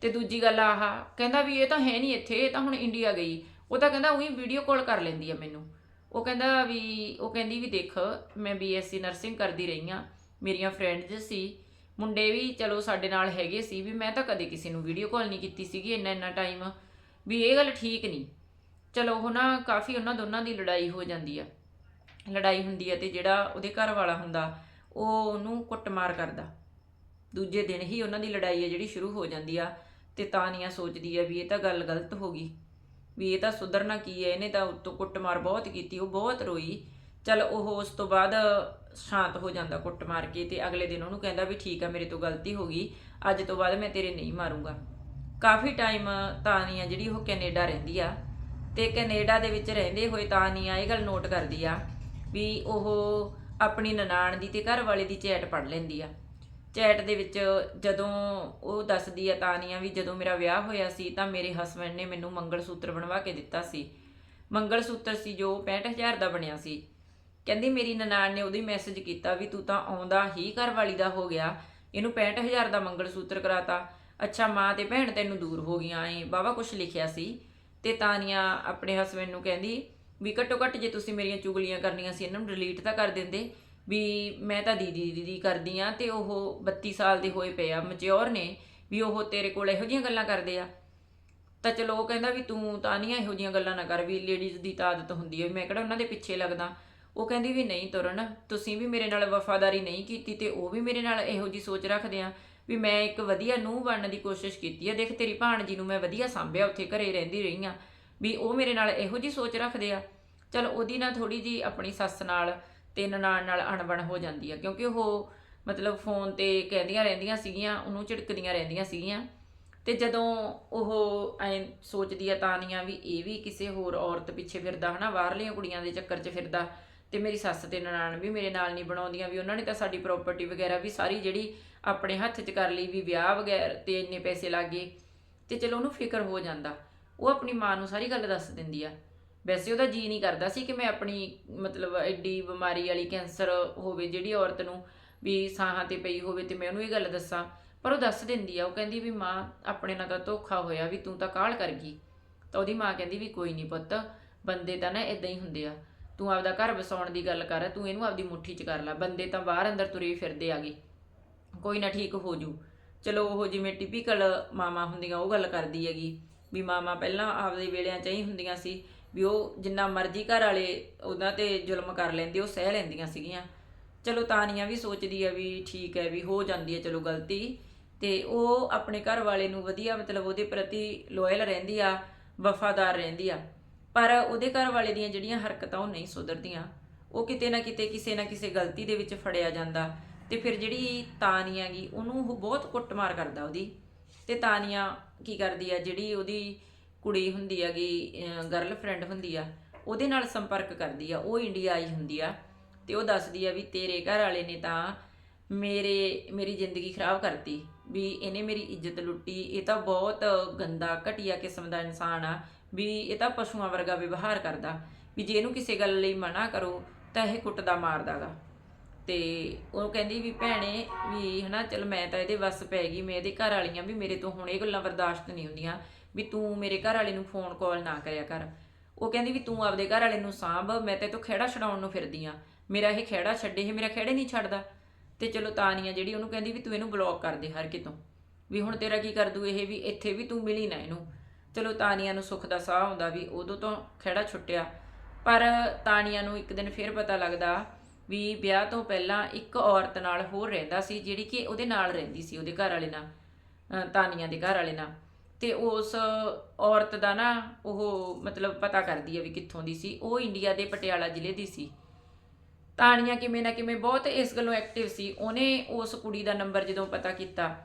ਤੇ ਦੂਜੀ ਗੱਲ ਆਹ, ਕਹਿੰਦਾ ਵੀ ਇਹ ਤਾਂ ਹੈ ਨਹੀਂ ਇੱਥੇ, ਇਹ ਤਾਂ ਹੁਣ ਇੰਡੀਆ ਗਈ। ਉਹ ਤਾਂ ਕਹਿੰਦਾ ਉਹੀ ਵੀਡੀਓ ਕਾਲ ਕਰ ਲੈਂਦੀ ਆ ਮੈਨੂੰ। ਉਹ ਕਹਿੰਦਾ ਵੀ, ਉਹ ਕਹਿੰਦੀ ਵੀ ਦੇਖ, ਮੈਂ ਬੀਐਸਸੀ ਨਰਸਿੰਗ ਕਰਦੀ ਰਹੀ ਆ। ਮੇਰੀਆਂ ਫਰੈਂਡਸ ਸੀ, ਮੁੰਡੇ ਵੀ ਚਲੋ ਸਾਡੇ ਨਾਲ ਹੈਗੇ ਸੀ ਵੀ ਮੈਂ ਤਾਂ ਕਦੇ ਕਿਸੇ ਨੂੰ ਵੀਡੀਓ ਕਾਲ ਨਹੀਂ ਕੀਤੀ ਸੀਗੀ ਇੰਨਾ ਇੰਨਾ ਟਾਈਮ ਵੀ ਇਹ ਗੱਲ ਠੀਕ ਨਹੀਂ। ਚਲੋ ਉਹ ਨਾ ਕਾਫੀ ਉਹਨਾਂ ਦੋਨਾਂ ਦੀ ਲੜਾਈ ਹੋ ਜਾਂਦੀ ਆ। ਲੜਾਈ ਹੁੰਦੀ ਆ ਤੇ ਜਿਹੜਾ ਉਹਦੇ ਘਰ ਵਾਲਾ ਹੁੰਦਾ, ਉਹ ਉਹਨੂੰ ਕੁੱਟਮਾਰ ਕਰਦਾ। ਦੂਜੇ ਦਿਨ ਹੀ ਉਹਨਾਂ ਦੀ ਲੜਾਈ ਹੈ ਜਿਹੜੀ ਸ਼ੁਰੂ ਹੋ ਜਾਂਦੀ ਆ ਤੇ ਤਾਨੀਆਂ ਸੋਚਦੀ ਆ ਵੀ ਇਹ ਤਾਂ ਗੱਲ ਗਲਤ ਹੋ ਗਈ। ਵੀ ਇਹ ਤਾਂ ਸੁਧਰਨਾ ਕੀ ਹੈ ਇਹਨੇ ਤਾਂ ਉੱਤੋਂ ਕੁੱਟਮਾਰ ਬਹੁਤ ਕੀਤੀ, ਉਹ ਬਹੁਤ ਰੋਈ। ਚਲ ਉਹ ਉਸ ਤੋਂ ਬਾਅਦ ਸ਼ਾਂਤ ਹੋ ਜਾਂਦਾ ਕੁੱਟ ਮਾਰ ਕੇ ਤੇ ਅਗਲੇ ਦਿਨ ਉਹਨੂੰ ਕਹਿੰਦਾ ਵੀ ਠੀਕ ਆ, ਮੇਰੇ ਤੋਂ ਗਲਤੀ ਹੋ ਗਈ, ਅੱਜ ਤੋਂ ਬਾਅਦ ਮੈਂ ਤੇਰੇ ਨਹੀਂ ਮਾਰੂੰਗਾ। ਕਾਫੀ ਟਾਈਮ ਤਾਨੀਆ ਜਿਹੜੀ ਉਹ ਕੈਨੇਡਾ ਰਹਿੰਦੀ ਆ, ਤੇ ਕੈਨੇਡਾ ਦੇ ਵਿੱਚ ਰਹਿੰਦੇ ਹੋਏ ਤਾਨੀਆ ਇਹ ਗੱਲ ਨੋਟ ਕਰਦੀ ਆ ਵੀ ਉਹ ਆਪਣੀ ਨਨਾਣ ਦੀ ਤੇ ਘਰ ਵਾਲੇ ਦੀ ਚੈਟ ਪੜ ਲੈਂਦੀ ਆ। ਚੈਟ ਦੇ ਵਿੱਚ ਜਦੋਂ ਉਹ ਦੱਸਦੀ ਆ ਤਾਨੀਆ ਵੀ ਜਦੋਂ ਮੇਰਾ ਵਿਆਹ ਹੋਇਆ ਸੀ ਤਾਂ ਮੇਰੇ ਹਸਬੰਡ ਨੇ ਮੈਨੂੰ ਮੰਗਲ ਸੂਤਰ ਬਣਵਾ ਕੇ ਦਿੱਤਾ ਸੀ। ਮੰਗਲ ਸੂਤਰ ਸੀ ਜੋ 65000 ਦਾ ਬਣਿਆ ਸੀ। ਕਹਿੰਦੀ ਮੇਰੀ ਨਨਾਣ ਨੇ ਉਹਦੀ ਮੈਸੇਜ ਕੀਤਾ ਵੀ ਤੂੰ ਤਾਂ ਆਉਂਦਾ ਹੀ ਘਰ ਵਾਲੀ ਦਾ ਹੋ ਗਿਆ। ਇਹਨੂੰ 65000 ਦਾ ਮੰਗਲ ਸੂਤਰ ਕਰਾਤਾ। ਅੱਛਾ, ਮਾਂ ਤੇ ਭੈਣ ਤੈਨੂੰ ਦੂਰ ਹੋ ਗਈਆਂ ਏ ਬਾਵਾ ਕੁਛ ਲਿਖਿਆ ਸੀ। ਤੇ ਤਾਨੀਆਂ ਆਪਣੇ ਹਸਬੰਡ ਨੂੰ ਕਹਿੰਦੀ ਵੀ ਘੱਟੋ ਘੱਟ ਜੇ ਤੁਸੀਂ ਮੇਰੀਆਂ ਚੁਗਲੀਆਂ ਕਰਨੀਆਂ ਸੀ, ਇਹਨਾਂ ਨੂੰ ਡਿਲੀਟ ਤਾਂ ਕਰ ਦਿੰਦੇ। ਵੀ ਮੈਂ ਤਾਂ ਦੀਦੀ ਦੀਦੀ ਕਰਦੀ ਆ ਤੇ ਉਹ 32 ਸਾਲ ਦੇ ਹੋਏ ਪਏ ਆ ਮਚਿਓਰ ਨੇ, ਵੀ ਉਹ ਤੇਰੇ ਕੋਲ ਇਹੋ ਜਿਹੀਆਂ ਗੱਲਾਂ ਕਰਦੇ ਆ। ਤਾਂ ਚਲੋ ਉਹ ਕਹਿੰਦਾ ਵੀ ਤੂੰ ਤਾਂ ਨਹੀਂ ਇਹੋ ਜੀਆਂ ਗੱਲਾਂ ਨਾ ਕਰ ਵੀ ਲੇਡੀਜ਼ ਦੀ ਤਾਂ ਆਦਤ ਹੁੰਦੀ ਹੈ ਵੀ ਮੈਂ ਕਿਹੜਾ ਉਹਨਾਂ ਦੇ ਪਿੱਛੇ ਲੱਗਦਾ। ਉਹ ਕਹਿੰਦੀ ਵੀ ਨਹੀਂ ਤੁਰਨ, ਤੁਸੀਂ ਵੀ ਮੇਰੇ ਨਾਲ ਵਫਾਦਾਰੀ ਨਹੀਂ ਕੀਤੀ ਤੇ ਉਹ ਵੀ ਮੇਰੇ ਨਾਲ ਇਹੋ ਜੀ ਸੋਚ ਰੱਖਦੇ ਆ ਵੀ ਮੈਂ ਇੱਕ ਵਧੀਆ ਨੂੰਹ ਬਣਨ ਦੀ ਕੋਸ਼ਿਸ਼ ਕੀਤੀ ਹੈ ਦੇਖ ਤੇਰੀ ਭਾਣਜੀ ਨੂੰ ਮੈਂ ਵਧੀਆ ਸੰਭਿਆ, ਉੱਥੇ ਘਰੇ ਰਹਿੰਦੀ ਰਹੀ ਆ ਵੀ ਉਹ ਮੇਰੇ ਨਾਲ ਇਹੋ ਜੀ ਸੋਚ ਰੱਖਦੇ ਆ। ਚਲ ਉਹਦੀ ਨਾ ਥੋੜੀ ਜੀ ਆਪਣੀ ਸੱਸ ਨਾਲ ਤੇ ਨਨਾਣ ਨਾਲ ਅਣਬਣ ਹੋ ਜਾਂਦੀ ਆ, ਕਿਉਂਕਿ ਉਹ ਮਤਲਬ ਫੋਨ ਤੇ ਕਹਿੰਦੀਆਂ ਰਹਿੰਦੀਆਂ ਸੀਗੀਆਂ, ਉਹਨੂੰ ਝਿੜਕਦੀਆਂ ਰਹਿੰਦੀਆਂ ਸੀਗੀਆਂ ਤੇ ਜਦੋਂ ਉਹ ਐ ਸੋਚਦੀ ਆ ਤਾਨੀਆਂ ਵੀ ਇਹ ਵੀ ਕਿਸੇ ਹੋਰ ਔਰਤ ਪਿੱਛੇ ਫਿਰਦਾ ਹਨਾ, ਬਾਹਰਲੀਆਂ ਕੁੜੀਆਂ ਦੇ ਚੱਕਰ 'ਚ ਫਿਰਦਾ ਤੇ ਮੇਰੀ ਸੱਸ ਤੇ ਨਨਾਣ ਵੀ ਮੇਰੇ ਨਾਲ ਨਹੀਂ ਬਣਾਉਂਦੀਆਂ, ਵੀ ਉਹਨਾਂ ਨੇ ਤਾਂ ਸਾਡੀ ਪ੍ਰਾਪਰਟੀ ਵਗੈਰਾ ਵੀ ਸਾਰੀ ਜਿਹੜੀ ਆਪਣੇ ਹੱਥ 'ਚ ਕਰ ਲਈ, ਵੀ ਵਿਆਹ ਵਗੈਰਾ ਤੇ ਇੰਨੇ ਪੈਸੇ ਲੱਗੇ। ਤੇ ਚਲੋ ਉਹਨੂੰ ਫਿਕਰ ਹੋ ਜਾਂਦਾ। ਉਹ ਆਪਣੀ ਮਾਂ ਨੂੰ ਸਾਰੀ ਗੱਲ ਦੱਸ ਦਿੰਦੀ ਆ। ਵੈਸੇ ਉਹਦਾ ਜੀ ਨਹੀਂ ਕਰਦਾ ਸੀ ਕਿ ਮੈਂ ਆਪਣੀ ਮਤਲਬ ਐਡੀ ਬਿਮਾਰੀ ਵਾਲੀ ਕੈਂਸਰ ਹੋਵੇ ਜਿਹੜੀ ਔਰਤ ਨੂੰ ਵੀ ਸਾਹਾਂ ਤੇ ਪਈ ਹੋਵੇ ਤੇ ਮੈਂ ਉਹਨੂੰ ਇਹ ਗੱਲ ਦੱਸਾਂ। ਪਰ ਉਹ ਦੱਸ ਦਿੰਦੀ ਆ, ਉਹ ਕਹਿੰਦੀ ਵੀ ਮਾਂ, ਆਪਣੇ ਨਾਲ ਤਾਂ ਧੋਖਾ ਹੋਇਆ ਵੀ ਤੂੰ ਤਾਂ ਕਾਹਲ ਕਰ ਗਈ। ਤਾਂ ਉਹਦੀ ਮਾਂ ਕਹਿੰਦੀ ਵੀ ਕੋਈ ਨਹੀਂ ਪੁੱਤ, ਬੰਦੇ ਤਾਂ ਨਾ ਇਦਾਂ ਹੀ ਹੁੰਦੇ ਆ। ਤੂੰ ਆਪਦਾ ਘਰ ਵਸਾਉਣ ਦੀ ਗੱਲ ਕਰ, ਤੂੰ ਇਹਨੂੰ ਆਪਦੀ ਮੁੱਠੀ 'ਚ ਕਰ ਲੈ। ਬੰਦੇ ਤਾਂ ਬਾਹਰ ਅੰਦਰ ਤੁਰੇ ਫਿਰਦੇ ਆਗੇ। ਕੋਈ ਨਾ ਠੀਕ ਹੋ ਜੂ। ਚਲੋ ਉਹ ਜਿਵੇਂ ਟਿਪੀਕਲ ਮਾਮਾ ਹੁੰਦੀਆਂ, ਉਹ ਗੱਲ ਕਰਦੀ ਹੈਗੀ ਵੀ ਮਾਮਾ ਪਹਿਲਾਂ ਆਪਦੇ ਵੇਲਿਆਂ 'ਚ ਹੀ ਹੁੰਦੀਆਂ ਸੀ ਵੀ ਉਹ ਜਿੰਨਾ ਮਰਜ਼ੀ ਘਰ ਵਾਲੇ ਉਹਨਾਂ ਤੇ ਜ਼ੁਲਮ ਕਰ ਲੈਂਦੇ, ਉਹ ਸਹਿ ਲੈਂਦੀਆਂ ਸੀਗੀਆਂ। ਚਲੋ ਤਾਨੀਆਂ ਵੀ ਸੋਚਦੀ ਆ ਵੀ ਠੀਕ ਹੈ, ਵੀ ਹੋ ਜਾਂਦੀ ਹੈ, ਚਲੋ ਗਲਤੀ। ਤੇ ਉਹ ਆਪਣੇ ਘਰ ਵਾਲੇ ਨੂੰ ਵਧੀਆ ਮਤਲਬ ਉਹਦੇ ਪ੍ਰਤੀ ਲੋਇਲ ਰਹਿੰਦੀ ਆ, ਵਫਾਦਾਰ ਰਹਿੰਦੀ ਆ। ਪਰ ਉਹਦੇ ਘਰ ਵਾਲੇ ਦੀਆਂ ਜਿਹੜੀਆਂ ਹਰਕਤਾਂ ਉਹ ਨਹੀਂ ਸੁਧਰਦੀਆਂ। ਉਹ ਕਿਤੇ ਨਾ ਕਿਤੇ ਕਿਸੇ ਨਾ ਕਿਸੇ ਗਲਤੀ ਦੇ ਵਿੱਚ ਫੜਿਆ ਜਾਂਦਾ ਤੇ ਫਿਰ ਜਿਹੜੀ ਤਾਨੀਆਂ ਗੀ, ਉਹਨੂੰ ਉਹ ਬਹੁਤ ਕੁੱਟਮਾਰ ਕਰਦਾ ਉਹਦੀ। ਤੇ ਤਾਨੀਆਂ ਕੀ ਕਰਦੀ ਆ, ਜਿਹੜੀ ਉਹਦੀ ਕੁੜੀ ਹੁੰਦੀ ਹੈਗੀ ਗਰਲਫ੍ਰੈਂਡ ਹੁੰਦੀ ਆ, ਉਹਦੇ ਨਾਲ ਸੰਪਰਕ ਕਰਦੀ ਆ। ਉਹ ਇੰਡੀਆ ਆਈ ਹੁੰਦੀ ਆ ਤੇ ਉਹ ਦੱਸਦੀ ਆ ਵੀ ਤੇਰੇ ਘਰ ਵਾਲੇ ਨੇ ਤਾਂ ਮੇਰੇ, ਮੇਰੀ ਜ਼ਿੰਦਗੀ ਖਰਾਬ ਕਰਤੀ, ਵੀ ਇਹਨੇ ਮੇਰੀ ਇੱਜ਼ਤ ਲੁੱਟੀ, ਇਹ ਤਾਂ ਬਹੁਤ ਗੰਦਾ, ਘਟੀਆ ਕਿਸਮ ਦਾ ਇਨਸਾਨ ਆ। ਵੀ ਇਹ ਤਾਂ ਪਸ਼ੂਆਂ ਵਰਗਾ ਵਿਵਹਾਰ ਕਰਦਾ, ਵੀ ਜੇ ਇਹਨੂੰ ਕਿਸੇ ਗੱਲ ਲਈ ਮਨਾ ਕਰੋ, ਤਾਂ ਇਹ ਕੁੱਟਦਾ ਮਾਰਦਾਗਾ। ਤੇ ਉਹ ਕਹਿੰਦੀ ਵੀ ਭੈਣੇ ਵੀ ਹਨਾ, ਚਲ ਮੈਂ ਤਾਂ ਇਹਦੇ ਵੱਸ ਪੈ ਗਈ, ਮੈਂ ਇਹਦੇ ਘਰ ਵਾਲੀਆਂ ਵੀ ਮੇਰੇ ਤੋਂ ਹੁਣ ਇਹ ਗੱਲਾਂ ਬਰਦਾਸ਼ਤ ਨਹੀਂ ਹੁੰਦੀਆਂ, ਵੀ ਤੂੰ ਮੇਰੇ ਘਰ ਵਾਲੇ ਨੂੰ ਫੋਨ ਕਾਲ ਨਾ ਕਰਿਆ ਕਰ। ਉਹ ਕਹਿੰਦੀ ਵੀ ਤੂੰ ਆਪਦੇ ਘਰ ਵਾਲੇ ਨੂੰ ਸਾਂਭ, ਮੈਂ ਤੇ ਤੋਂ ਖਹਿੜਾ ਛਡਾਉਣ ਨੂੰ ਫਿਰਦੀ ਆ। ਮੇਰਾ ਇਹ ਖਹਿੜਾ ਛੱਡੇ, ਇਹ ਮੇਰਾ ਖਹਿੜੇ ਨਹੀਂ ਛੱਡਦਾ। ਤੇ ਚਲੋ ਤਾਨੀਆਂ ਜਿਹੜੀ ਉਹਨੂੰ ਕਹਿੰਦੀ ਵੀ ਤੂੰ ਇਹਨੂੰ ਬਲੌਕ ਕਰ ਦੇ ਹਰ ਕਿਤੋਂ। ਵੀ ਹੁਣ ਤੇਰਾ ਕੀ ਕਰ ਦੂ ਇਹ ਵੀ, ਇੱਥੇ ਵੀ ਤੂੰ ਮਿਲੀ ਨਾ ਇਹਨੂੰ। ਚਲੋ ਤਾਨੀਆਂ ਨੂੰ ਸੁੱਖ ਦਾ ਸਾਹ ਆਉਂਦਾ ਵੀ ਉਦੋਂ ਤੋਂ ਖਹਿੜਾ ਛੁੱਟਿਆ। ਪਰ ਤਾਨੀਆਂ ਨੂੰ ਇੱਕ ਦਿਨ ਫਿਰ ਪਤਾ ਲੱਗਦਾ ਵੀ ਵਿਆਹ ਤੋਂ ਪਹਿਲਾਂ ਇੱਕ ਔਰਤ ਨਾਲ ਹੋਰ ਰਹਿੰਦਾ ਸੀ, ਜਿਹੜੀ ਕਿ ਉਹਦੇ ਨਾਲ ਰਹਿੰਦੀ ਸੀ, ਉਹਦੇ ਘਰ ਵਾਲੇ ਨਾਲ, ਅਹ ਤਾਨੀਆਂ ਦੇ ਘਰ ਵਾਲੇ ਨਾਲ। ਤੇ ਉਸ ਔਰਤ ਦਾ ਨਾ ਉਹ ਮਤਲਬ ਪਤਾ ਕਰਦੀ ਹੈ ਵੀ ਕਿੱਥੋਂ ਦੀ ਸੀ, ਉਹ ਇੰਡੀਆ ਦੇ ਪਟਿਆਲਾ ਜ਼ਿਲ੍ਹੇ ਦੀ ਸੀ। ਤਾਨੀਆਂ ਕਿਵੇਂ ਨਾ ਕਿਵੇਂ ਬਹੁਤ ਇਸ ਗੱਲੋਂ ਐਕਟਿਵ ਸੀ। ਉਹਨੇ ਉਸ ਕੁੜੀ ਦਾ ਨੰਬਰ ਜਦੋਂ ਪਤਾ ਕੀਤਾ,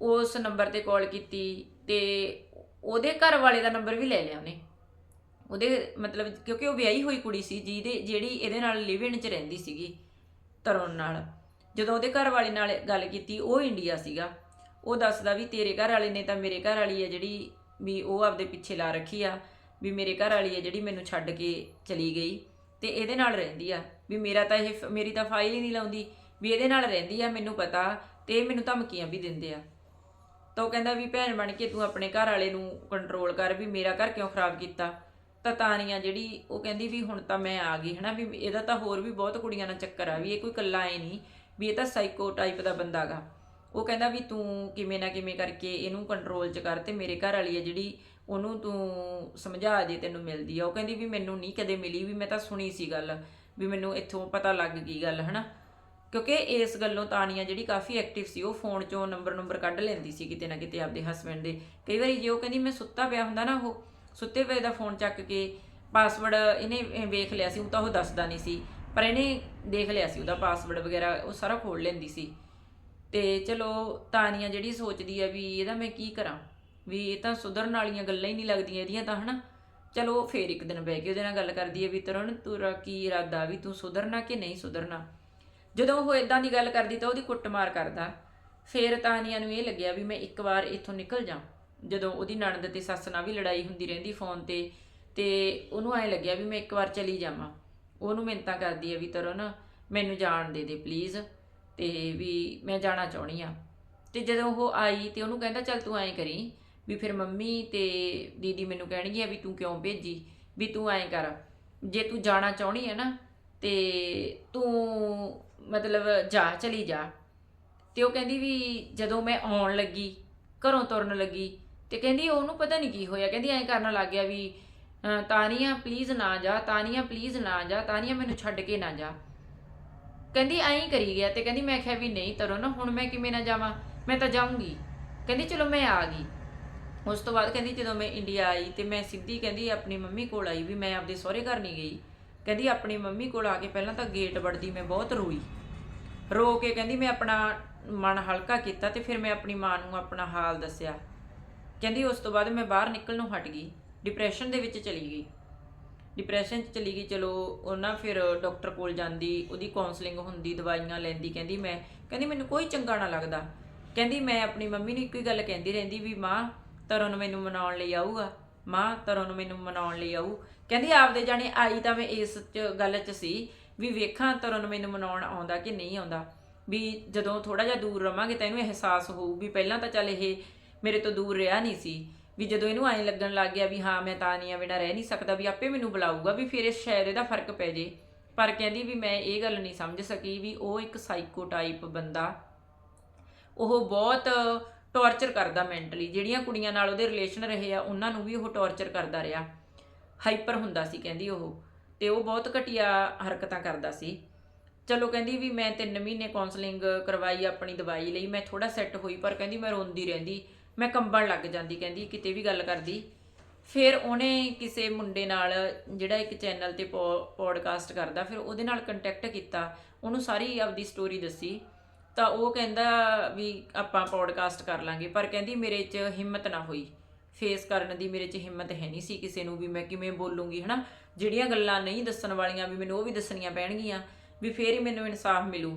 ਉਸ ਨੰਬਰ ਤੇ ਕਾਲ ਕੀਤੀ ਤੇ ਉਹਦੇ ਘਰ ਵਾਲੇ ਦਾ ਨੰਬਰ ਵੀ ਲੈ ਲਿਆ ਉਹਨੇ। ਉਹਦੇ ਮਤਲਬ ਕਿਉਂਕਿ ਉਹ ਵਿਆਹੀ ਹੋਈ ਕੁੜੀ ਸੀ ਜਿਹਦੇ, ਜਿਹੜੀ ਇਹਦੇ ਨਾਲ ਲਿਵ ਇਨ ਚ ਰਹਿੰਦੀ ਸੀਗੀ, ਤਰੁਣ ਨਾਲ। ਜਦੋਂ ਉਹਦੇ ਘਰ ਵਾਲੇ ਨਾਲ ਗੱਲ ਕੀਤੀ, ਉਹ ਇੰਡੀਆ ਸੀਗਾ। ਉਹ ਦੱਸਦਾ ਵੀ ਤੇਰੇ ਘਰ ਵਾਲੇ ਨੇ ਤਾਂ ਮੇਰੇ ਘਰ ਵਾਲੀ ਹੈ ਜਿਹੜੀ ਵੀ ਉਹ ਆਪਦੇ ਪਿੱਛੇ ਲਾ ਰੱਖੀ ਆ, ਵੀ ਮੇਰੇ ਘਰ ਵਾਲੀ ਹੈ ਜਿਹੜੀ ਮੈਨੂੰ ਛੱਡ ਕੇ ਚਲੀ ਗਈ ਤੇ ਇਹਦੇ ਨਾਲ ਰਹਿੰਦੀ ਆ। ਵੀ ਮੇਰਾ ਤਾਂ ਇਹ, ਮੇਰੀ ਤਾਂ ਫਾਈਲ ਹੀ ਨਹੀਂ ਲਾਉਂਦੀ, ਵੀ ਇਹਦੇ ਨਾਲ ਰਹਿੰਦੀ ਆ, ਮੈਨੂੰ ਪਤਾ ਤੇ ਇਹ ਮੈਨੂੰ ਧਮਕੀਆਂ ਵੀ ਦਿੰਦੇ ਆ। ਤਾਂ ਉਹ ਕਹਿੰਦਾ ਵੀ ਭੈਣ ਬਣ ਕੇ ਤੂੰ ਆਪਣੇ ਘਰ ਵਾਲੇ ਨੂੰ ਕੰਟਰੋਲ ਕਰ ਵੀ ਮੇਰਾ ਘਰ ਕਿਉਂ ਖਰਾਬ ਕੀਤਾ। ਤਾਂ ਤਾਨੀਆਂ ਜਿਹੜੀ ਉਹ ਕਹਿੰਦੀ ਵੀ ਹੁਣ ਤਾਂ ਮੈਂ ਆ ਗਈ, ਹਨਾ, ਵੀ ਇਹਦਾ ਤਾਂ ਹੋਰ ਵੀ ਬਹੁਤ ਕੁੜੀਆਂ ਨਾਲ ਚੱਕਰ ਆ, ਵੀ ਇਹ ਕੋਈ ਕੱਲਾ ਐ ਨਹੀਂ, ਵੀ ਇਹ ਤਾਂ ਸਾਈਕੋ ਟਾਈਪ ਦਾ ਬੰਦਾਗਾ ਉਹ ਕਹਿੰਦਾ ਵੀ ਤੂੰ ਕਿਵੇਂ ਨਾ ਕਿਵੇਂ ਕਰਕੇ ਇਹਨੂੰ ਕੰਟਰੋਲ 'ਚ ਕਰ ਤੇ ਮੇਰੇ ਘਰ ਵਾਲੀ ਆ ਜਿਹੜੀ ਉਹਨੂੰ ਤੂੰ ਸਮਝਾ ਜੇ ਤੈਨੂੰ ਮਿਲਦੀ ਆ। ਉਹ ਕਹਿੰਦੀ ਵੀ ਮੈਨੂੰ ਨਹੀਂ ਕਦੇ ਮਿਲੀ, ਵੀ ਮੈਂ ਤਾਂ ਸੁਣੀ ਸੀ ਗੱਲ, ਵੀ ਮੈਨੂੰ ਇੱਥੋਂ ਪਤਾ ਲੱਗ ਗਈ ਗੱਲ, ਹਨਾ। ਕਿਉਂਕਿ ਇਸ ਗੱਲੋਂ ਤਾਨੀਆ ਜਿਹੜੀ ਕਾਫੀ ਐਕਟਿਵ ਸੀ, ਉਹ ਫੋਨ 'ਚੋਂ ਨੰਬਰ ਨੰਬਰ ਕੱਢ ਲੈਂਦੀ ਸੀ ਕਿਤੇ ਨਾ ਕਿਤੇ ਆਪਦੇ ਹਸਬੰਡ ਦੇ। ਕਈ ਵਾਰੀ ਜੇ ਉਹ ਕਹਿੰਦੀ, ਮੈਂ ਸੁੱਤਾ ਪਿਆ ਹੁੰਦਾ ਨਾ ਉਹ, ਸੁੱਤੇ ਪਏ ਦਾ ਫੋਨ ਚੱਕ ਕੇ ਪਾਸਵਰਡ ਇਹਨੇ ਵੇਖ ਲਿਆ ਸੀ, ਉਹ ਤਾਂ ਉਹ ਦੱਸਦਾ ਨਹੀਂ ਸੀ, ਪਰ ਇਹਨੇ ਦੇਖ ਲਿਆ ਸੀ ਉਹਦਾ ਪਾਸਵਰਡ ਵਗੈਰਾ, ਉਹ ਸਾਰਾ ਖੋਲ ਲੈਂਦੀ ਸੀ। ਤੇ ਚਲੋ ਤਾਨੀਆ ਜਿਹੜੀ ਸੋਚਦੀ ਆ ਵੀ ਇਹਦਾ ਮੈਂ ਕੀ ਕਰਾਂ? ਵੀ ਇਹ ਤਾਂ ਸੁਧਰਨ ਵਾਲੀਆਂ ਗੱਲਾਂ ਹੀ ਨਹੀਂ ਲੱਗਦੀਆਂ ਇਹਦੀਆਂ ਤਾਂ, ਹਨਾ? ਚਲੋ ਫੇਰ ਇੱਕ ਦਿਨ ਬਹਿ ਕੇ ਉਹਦੇ ਨਾਲ ਗੱਲ ਕਰਦੀ ਹੈ ਵੀ ਤਰੁਣ ਤੇਰਾ ਕੀ ਇਰਾਦਾ, ਵੀ ਤੂੰ ਸੁਧਰਨਾ ਕਿ ਨਹੀਂ ਸੁਧਰਨਾ? ਜਦੋਂ ਉਹ ਇਦਾਂ ਦੀ ਗੱਲ ਕਰਦੀ ਤਾਂ ਉਹਦੀ ਕੁੱਟਮਾਰ ਕਰਦਾ। ਫੇਰ ਤਾਨੀਆਂ ਨੂੰ ਇਹ ਲੱਗਿਆ ਵੀ ਮੈਂ ਇੱਕ ਵਾਰ ਇੱਥੋਂ ਨਿਕਲ ਜਾ ਜਦੋਂ ਉਹਦੀ ਨਣਦ ਤੇ ਸੱਸ ਨਾਲ ਵੀ ਲੜਾਈ ਹੁੰਦੀ ਰਹਿੰਦੀ ਫੋਨ ਤੇ ਤੇ ਉਹਨੂੰ ਐ ਲੱਗਿਆ ਵੀ ਮੈਂ ਇੱਕ ਵਾਰ ਚਲੀ ਜਾਵਾਂ। ਉਹਨੂੰ ਮਿੰਤਾ ਕਰਦੀ ਹੈ ਵੀ ਤਰੁਣ, ਮੈਨੂੰ ਜਾਣ ਦੇ ਦੇ ਪਲੀਜ਼ ਤੇ ਵੀ ਮੈਂ ਜਾਣਾ ਚਾਹਣੀ ਆ। ਤੇ ਜਦੋਂ ਉਹ ਆਈ ਤੇ ਉਹਨੂੰ ਕਹਿੰਦਾ, ਚੱਲ ਤੂੰ ਐਂ ਕਰੀ ਵੀ ਫਿਰ ਮੰਮੀ ਤੇ ਦੀਦੀ ਮੈਨੂੰ ਕਹਿਣਗੀਆਂ ਵੀ ਤੂੰ ਕਿਉਂ ਭੇਜੀ? ਵੀ ਤੂੰ ਐਂ ਕਰ, ਜੇ ਤੂੰ ਜਾਣਾ ਚਾਹਣੀ ਹੈ ਨਾ, ਤੇ ਤੂੰ ਮਤਲਬ ਜਾ ਚਲੀ ਜਾ। ਤੇ ਉਹ ਕਹਿੰਦੀ ਵੀ ਜਦੋਂ ਮੈਂ ਆਉਣ ਲੱਗੀ ਘਰੋਂ ਤੁਰਨ ਲੱਗੀ ਤੇ ਕਹਿੰਦੀ ਉਹਨੂੰ ਪਤਾ ਨਹੀਂ ਕੀ ਹੋਇਆ। ਕਹਿੰਦੀ ਐਂ ਕਰਨ ਲੱਗ ਗਿਆ ਵੀ ਅਹ, ਤਾਨੀਆ ਪਲੀਜ਼ ਨਾ ਜਾ ਤਾਨੀਆ ਪਲੀਜ਼ ਨਾ ਜਾ ਤਾਨੀਆ ਮੈਨੂੰ ਛੱਡ ਕੇ ਨਾ ਜਾ। ਕਹਿੰਦੀ ਐਂ ਹੀ ਕਰੀ ਗਿਆ ਤੇ ਕਹਿੰਦੀ ਮੈਂ ਕਿਹਾ ਵੀ ਨਹੀਂ ਤਰੋ ਨਾ ਹੁਣ ਮੈਂ ਕਿਵੇਂ ਨਾ ਜਾਵਾਂ? ਮੈਂ ਤਾਂ ਜਾਊਂਗੀ। ਕਹਿੰਦੀ ਚਲੋ ਮੈਂ ਆ ਗਈ। ਉਸ ਤੋਂ ਬਾਅਦ ਕਹਿੰਦੀ ਜਦੋਂ ਮੈਂ ਇੰਡੀਆ ਆਈ ਤੇ ਮੈਂ ਸਿੱਧੀ ਕਹਿੰਦੀ ਆਪਣੀ ਮੰਮੀ ਕੋਲ ਆਈ ਵੀ ਮੈਂ ਆਪਦੇ ਸਹੁਰੇ ਘਰ ਨਹੀਂ ਗਈ। ਕਹਿੰਦੀ ਆਪਣੀ ਮੰਮੀ ਕੋਲ ਆ ਕੇ ਪਹਿਲਾਂ ਤਾਂ ਗੇਟ ਵੜਦੀ ਮੈਂ ਬਹੁਤ ਰੋਈ। ਰੋ ਕੇ ਕਹਿੰਦੀ ਮੈਂ ਆਪਣਾ ਮਨ ਹਲਕਾ ਕੀਤਾ ਤੇ ਫਿਰ ਮੈਂ ਆਪਣੀ ਮਾਂ ਨੂੰ ਆਪਣਾ ਹਾਲ ਦੱਸਿਆ। ਕਹਿੰਦੀ ਉਸ ਤੋਂ ਬਾਅਦ ਮੈਂ ਬਾਹਰ ਨਿਕਲਣ ਨੂੰ ਹਟ ਗਈ। ਡਿਪਰੈਸ਼ਨ ਦੇ ਵਿੱਚ ਚਲੀ ਗਈ। ਡਿਪਰੈਸ਼ਨ 'ਚ ਚਲੀ ਗਈ, ਚਲੋ ਉਹਨਾਂ ਫਿਰ ਡਾਕਟਰ ਕੋਲ ਜਾਂਦੀ, ਉਹਦੀ ਕਾਉਂਸਲਿੰਗ ਹੁੰਦੀ, ਦਵਾਈਆਂ ਲੈਂਦੀ, ਕਹਿੰਦੀ ਮੈਂ, ਕਹਿੰਦੀ ਮੈਨੂੰ ਕੋਈ ਚੰਗਾ ਨਾ ਲੱਗਦਾ। ਕਹਿੰਦੀ ਮੈਂ ਆਪਣੀ ਮੰਮੀ ਨੂੰ ਇੱਕੋ ਹੀ ਗੱਲ ਕਹਿੰਦੀ ਰਹਿੰਦੀ ਵੀ ਮਾਂ, ਤਰੁਣ ਮੈਨੂੰ ਮਨਾਉਣ ਲਈ ਆਊਗਾ। ਮਾਂ, ਤਰੁਣ ਮੈਨੂੰ ਮਨਾਉਣ ਲਈ ਆਊ। ਕਹਿੰਦੀ ਆਪਦੇ ਜਾਣੇ ਆਈ ਤਾਂ ਮੈਂ ਇਸ ਚ ਗੱਲ 'ਚ ਸੀ ਵੀ ਵੇਖਾਂ ਤਰੁਣ ਮੈਨੂੰ ਮਨਾਉਣ ਆਉਂਦਾ ਕਿ ਨਹੀਂ ਆਉਂਦਾ। ਵੀ ਜਦੋਂ ਥੋੜਾ ਜਿਹਾ ਦੂਰ ਰਵਾਂਗੇ ਤਾਂ ਇਹਨੂੰ ਅਹਿਸਾਸ ਹੋਊ ਵੀ ਪਹਿਲਾਂ ਤਾਂ ਚੱਲ ਇਹ ਮੇਰੇ ਤੋਂ ਦੂਰ ਰਿਹਾ ਨਹੀਂ ਸੀ। ਵੀ ਜਦੋਂ ਇਹਨੂੰ ਐਂ ਲੱਗਣ ਲੱਗ ਗਿਆ ਵੀ ਹਾਂ, ਮੈਂ ਤਾਂ ਨਹੀਂ ਆ ਬਿਨਾਂ ਰਹਿ ਨਹੀਂ ਸਕਦਾ ਵੀ ਆਪੇ ਮੈਨੂੰ ਬੁਲਾਊਗਾ ਵੀ ਫਿਰ ਇਹ ਸ਼ਾਇਦ ਇਹਦਾ ਫ਼ਰਕ ਪੈ ਜੇ। ਪਰ ਕਹਿੰਦੀ ਵੀ ਮੈਂ ਇਹ ਗੱਲ ਨਹੀਂ ਸਮਝ ਸਕੀ ਵੀ ਉਹ ਇੱਕ ਸਾਈਕੋ ਟਾਈਪ ਬੰਦਾ, ਉਹ ਬਹੁਤ ਟੌਰਚਰ ਕਰਦਾ ਮੈਂਟਲੀ ਜਿਹੜੀਆਂ ਕੁੜੀਆਂ ਨਾਲ ਉਹਦੇ ਰਿਲੇਸ਼ਨ ਰਹੇ ਆ, ਉਹਨਾਂ ਨੂੰ ਵੀ ਉਹ ਟੌਰਚਰ ਕਰਦਾ ਰਿਹਾ। ਹਾਈਪਰ ਹੁੰਦਾ ਸੀ ਕਹਿੰਦੀ ਉਹ। ਤੇ ਉਹ ਬਹੁਤ ਘਟੀਆ ਹਰਕਤਾਂ ਕਰਦਾ ਸੀ। ਚਲੋ ਕਹਿੰਦੀ ਵੀ ਮੈਂ 3 ਮਹੀਨੇ ਕਾਉਂਸਲਿੰਗ ਕਰਵਾਈ ਆਪਣੀ ਦਵਾਈ ਲਈ, ਮੈਂ ਥੋੜਾ ਸੈੱਟ ਹੋਈ, ਪਰ ਕਹਿੰਦੀ ਮੈਂ ਰੋਂਦੀ ਰਹਿੰਦੀ, ਮੈਂ ਕੰਬਣ ਲੱਗ ਜਾਂਦੀ, ਕਹਿੰਦੀ ਕਿਤੇ ਵੀ ਗੱਲ ਕਰਦੀ। ਫਿਰ ਉਹਨੇ ਕਿਸੇ ਮੁੰਡੇ ਨਾਲ ਜਿਹੜਾ ਇੱਕ ਚੈਨਲ ਤੇ ਪੋਡਕਾਸਟ ਕਰਦਾ, ਫਿਰ ਉਹਦੇ ਨਾਲ ਕੰਟੈਕਟ ਕੀਤਾ, ਉਹਨੂੰ ਸਾਰੀ ਆਪਦੀ ਸਟੋਰੀ ਦੱਸੀ। ਤਾਂ ਉਹ ਕਹਿੰਦਾ ਵੀ ਆਪਾਂ ਪੋਡਕਾਸਟ ਕਰ ਲਾਂਗੇ, ਪਰ ਕਹਿੰਦੀ ਮੇਰੇ 'ਚ ਹਿੰਮਤ ਨਾ ਹੋਈ। ਫੇਸ ਕਰਨ ਦੀ ਮੇਰੇ 'ਚ ਹਿੰਮਤ ਹੈ ਨਹੀਂ ਸੀ ਕਿਸੇ ਨੂੰ ਵੀ ਮੈਂ ਕਿਵੇਂ ਬੋਲੂੰਗੀ, ਹਨਾ? ਜਿਹੜੀਆਂ ਗੱਲਾਂ ਨਹੀਂ ਦੱਸਣ ਵਾਲੀਆਂ ਵੀ ਮੈਨੂੰ ਉਹ ਵੀ ਦੱਸਣੀਆਂ ਪੈਣਗੀਆਂ ਵੀ ਫੇਰ ਹੀ ਮੈਨੂੰ ਇਨਸਾਫ ਮਿਲੂ।